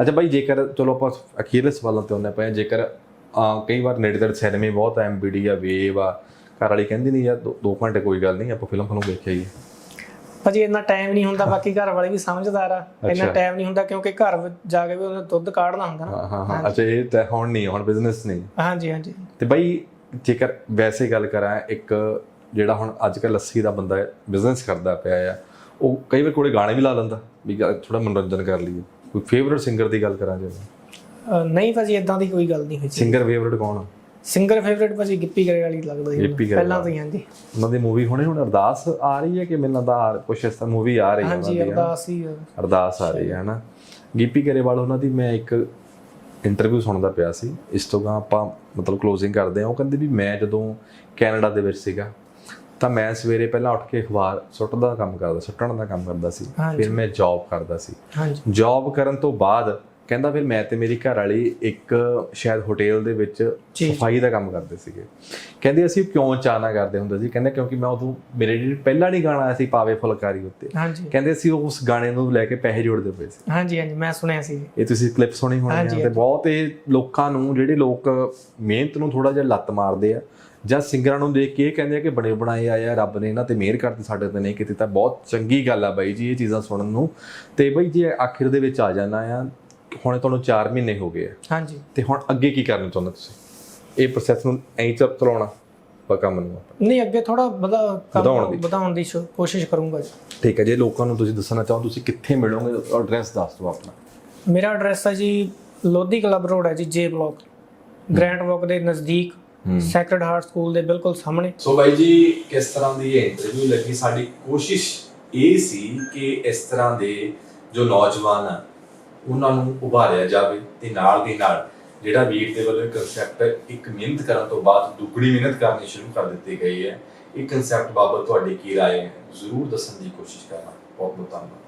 ਅੱਛਾ ਬਾਈ ਜੇਕਰ ਚਲੋ ਆਪਾਂ ਅਖੀਰਲੇ ਸਵਾਲਾਂ ਤੇ ਆਉਂਦੇ ਪਏ ਜੇਕਰ ਕਈ ਵਾਰ ਨੇੜੇ ਤੇੜੇ ਸਿਨੇਮੇ ਬਹੁਤ ਐਮਬੀਡੀ ਆ ਵੇਵ ਆ ਘਰ ਵਾਲੀ ਕਹਿੰਦੀ ਨਹੀਂ ਯਾਰ 2 ਘੰਟੇ ਕੋਈ ਗੱਲ ਨਹੀਂ ਆਪਾਂ ਫਿਲਮ ਫਿਲਮ ਦੇਖਿਆ ਹੀ ਭਾਜੀ ਇੰਨਾ ਟਾਈਮ ਨਹੀਂ ਹੁੰਦਾ ਬਾਕੀ ਘਰ ਵਾਲੇ ਵੀ ਸਮਝਦਾਰ ਆ। ਇੰਨਾ ਟਾਈਮ ਨਹੀਂ ਹੁੰਦਾ ਕਿਉਂਕਿ ਘਰ ਜਾ ਕੇ ਵੀ ਉਹਨੇ ਦੁੱਧ ਕਾੜਨਾ ਹੁੰਦਾ ਨਾ। ਹਾਂ ਹਾਂ ਅੱਛਾ ਇਹ ਤਾਂ ਹੁਣ ਨਹੀਂ ਹੁਣ ਬਿਜ਼ਨਸ ਨਹੀਂ। ਹਾਂਜੀ ਹਾਂਜੀ। ਤੇ ਬਾਈ ਜੇਕਰ ਵੈਸੇ ਗੱਲ ਕਰਾਂ ਇੱਕ ਜਿਹੜਾ ਹੁਣ ਅੱਜ ਕੱਲ੍ਹ ਲੱਸੀ ਦਾ ਬੰਦਾ ਬਿਜ਼ਨਸ ਕਰਦਾ ਪਿਆ ਆ ਉਹ ਕਈ ਵਾਰ ਕੋਲੇ ਗਾਣੇ ਵੀ ਲਾ ਲੈਂਦਾ ਵੀ ਥੋੜਾ ਮਨੋਰੰਜਨ ਕਰ ਲਈਏ। ਕੋਈ ਫੇਵਰਿਟ ਸਿੰਗਰ ਦੀ ਗੱਲ ਕਰਾਂ ਜੇ ਨਹੀਂ ਭਾਜੀ ਇਦਾਂ ਦੀ ਕੋਈ ਗੱਲ ਨਹੀਂ ਹੋਈ ਸਿੰਗਰ ਫੇਵਰਿਟ ਕੌਣ ਆ? ਸਿੰਗਰ ਫੇਵਰੇਟ ਭਾਜੀ ਗਿੱਪੀ ਗਰੇ ਵਾਲੀ ਲੱਗਦਾ ਸੀ ਪਹਿਲਾਂ ਗਰੇਵਾਲ। ਤੋਂ ਹੀ ਹਾਂਜੀ ਉਹਨਾਂ ਦੀ ਮੂਵੀ ਹੁਣੇ ਹੁਣ ਅਰਦਾਸ ਆ ਰਹੀ ਹੈ ਕਿ ਮੈਨੂੰ ਲੱਗਦਾ ਕੁਛ ਇਸ ਤਰ੍ਹਾਂ ਮੂਵੀ ਆ ਰਹੀ ਹੈ ਹਾਂਜੀ ਦੀ? ਅਰਦਾਸ ਹੀ ਅਰਦਾਸ ਆ ਰਹੀ ਹੈ ਹਨਾ। ਗਿੱਪੀ ਗਰੇਵਾਲ ਉਹਨਾਂ ਦੀ ਮੈਂ ਇੱਕ ਇੰਟਰਵਿਊ ਸੁਣਦਾ ਪਿਆ ਸੀ। ਇਸ ਤੋਂ ਗਾ ਆਪਾਂ ਮਤਲਬ ਕਲੋਜ਼ਿੰਗ ਕਰਦੇ ਹਾਂ। ਉਹ ਕਹਿੰਦੇ ਵੀ ਮੈਂ ਜਦੋਂ ਕੈਨੇਡਾ ਦੇ ਵਿੱਚ ਸੀਗਾ ਤਾਂ ਮੈਂ ਸਵੇਰੇ ਪਹਿਲਾਂ ਉੱਠ ਕੇ ਅਖਬਾਰ ਸੁੱਟਣ ਦਾ ਕੰਮ ਕਰਦਾ ਸੁੱਟਣ ਦਾ ਕੰਮ ਕਰਦਾ ਸੀ। ਫਿਰ ਮੈਂ ਜੌਬ ਕਰਦਾ ਸੀ। ਜੌਬ ਕਰਨ ਤੋਂ ਬਾਅਦ ਕਹਿੰਦਾ ਫਿਰ ਮੈਂ ਤੇ ਮੇਰੀ ਘਰ ਵਾਲੀ ਇੱਕ ਸ਼ਾਇਦ ਹੋਟਲ ਦੇ ਵਿੱਚ। ਸਫ਼ਾਈ ਦਾ ਕੰਮ ਕਰਦੇ ਸੀਗੇ। ਕਹਿੰਦੇ ਅਸੀਂ ਕਿਉਂ ਚਾਹਨਾ ਕਰਦੇ ਹੁੰਦੇ ਸੀ? ਕਹਿੰਦੇ ਕਿਉਂਕਿ ਮੈਂ ਉਦੋਂ ਮੇਰੇ ਜਿਹੜੀ ਪਹਿਲਾਂ ਨਹੀਂ ਗਾਣਾ ਆਇਆ ਸੀ ਪਾਵੇ ਫੁਲਕਾਰੀ ਉੱਤੇ। ਕਹਿੰਦੇ ਅਸੀਂ ਉਸ ਗਾਣੇ ਨੂੰ ਲੈ ਕੇ ਪੈਸੇ ਜੋੜਦੇ ਪਏ ਸੀ। ਹਾਂਜੀ ਹਾਂਜੀ ਮੈਂ ਸੁਣਿਆ ਸੀ। ਇਹ ਤੁਸੀਂ ਕਲਿੱਪ ਸੁਣੀ ਹੋਣੀ ਹੈ ਤੇ ਬਹੁਤ ਇਹ ਲੋਕਾਂ ਨੂੰ ਜਿਹੜੇ ਲੋਕ ਮਿਹਨਤ ਨੂੰ ਥੋੜਾ ਜਿਹਾ ਲੱਤ ਮਾਰਦੇ ਆ ਜਾਂ ਸਿੰਗਰਾਂ ਨੂੰ ਦੇਖ ਕੇ ਇਹ ਕਹਿੰਦੇ ਆ ਕਿ ਬਣੇ ਬਣਾਏ ਆ ਰੱਬ ਨੇ ਇਹਨਾਂ ਤੇ ਮਿਹਰ ਕਰਤੀ ਸਾਡੇ ਤੇ ਨਹੀਂ ਕੀਤੀ ਤਾਂ ਬਹੁਤ ਚੰਗੀ ਗੱਲ ਆ ਬਾਈ ਜੀ ਇਹ ਚੀਜ਼ਾਂ ਸੁਣਨ ਨੂੰ। ਤੇ ਬਾਈ ਜੇ ਆਖਿਰ ਦੇ ਵਿੱਚ ਆ ਜਾਣਾ ਆ ਹੁਣ ਤੁਹਾਨੂੰ 4 ਮਹੀਨੇ ਹੋ ਗਏ ਆ। ਹਾਂਜੀ। ਤੇ ਹੁਣ ਅੱਗੇ ਕੀ ਕਰਨਾ ਚਾਹੁੰਦੇ ਤੁਸੀਂ? ਇਹ ਪ੍ਰੋਸੈਸ ਨੂੰ ਐਂ ਚ ਚਲਾਉਣਾ ਆਪਾਂ ਕੰਮ ਨੂੰ ਆਪਾਂ? ਨਹੀਂ ਅੱਗੇ ਥੋੜਾ ਵਧਾਉਣ ਦੀ। ਵਧਾਉਣ ਦੀ ਕੋਸ਼ਿਸ਼ ਕਰੂੰਗਾ ਜੀ। ਠੀਕ ਹੈ ਜੇ ਲੋਕਾਂ ਨੂੰ ਤੁਸੀਂ ਦੱਸਣਾ ਚਾਹੋ ਤੁਸੀਂ ਕਿੱਥੇ ਮਿਲੋਗੇ? ਐਡਰੈਸ ਦੱਸ ਦਿਓ ਆਪਣਾ। ਮੇਰਾ ਐਡਰੈਸ ਹੈ ਜੀ ਲੋਧੀ ਕਲੱਬ ਰੋਡ ਹੈ ਜੀ ਜੇ ਬਲਾਕ ਗ੍ਰੈਂਡ ਵਾਕ ਦੇ ਨਜ਼ਦੀਕ। ਸੈਕਰਡ ਹਾਰਟ ਸਕੂਲ ਦੇ ਬਿਲਕੁਲ ਸਾਹਮਣੇ ਸੋ ਬਾਈ ਜੀ ਕਿਸ ਤਰ੍ਹਾਂ ਦੀ ਇਹ ਇੰਟਰਵਿਊ ਲੱਗੀ ਸਾਡੀ ਕੋਸ਼ਿਸ਼ ਇਹ ਸੀ ਕਿ ਇਸ ਤਰ੍ਹਾਂ ਦੇ ਜੋ ਨੌਜਵਾਨ ਆ ਉਹਨਾਂ ਨੂੰ ਉਭਾਰਿਆ ਜਾਵੇ ਤੇ ਨਾਲ ਦੀ ਨਾਲ ਜਿਹੜਾ ਵੀਰ ਦੇ ਵੱਲੋਂ ਕਨਸੈਪਟ ਇੱਕ ਮਿਹਨਤ ਕਰਨ ਤੋਂ ਬਾਅਦ ਦੁੱਗਣੀ ਮਿਹਨਤ ਕਰਨੀ ਸ਼ੁਰੂ ਕਰ ਦਿੱਤੀ ਗਈ ਹੈ ਇਹ ਕਨਸੈਪਟ ਬਾਬਤ ਤੁਹਾਡੀ ਕੀ رائے ਹੈ ਜ਼ਰੂਰ ਦੱਸਣ ਦੀ ਕੋਸ਼ਿਸ਼ ਕਰਨਾ ਬਹੁਤ ਬਹੁਤ ਧੰਨਵਾਦ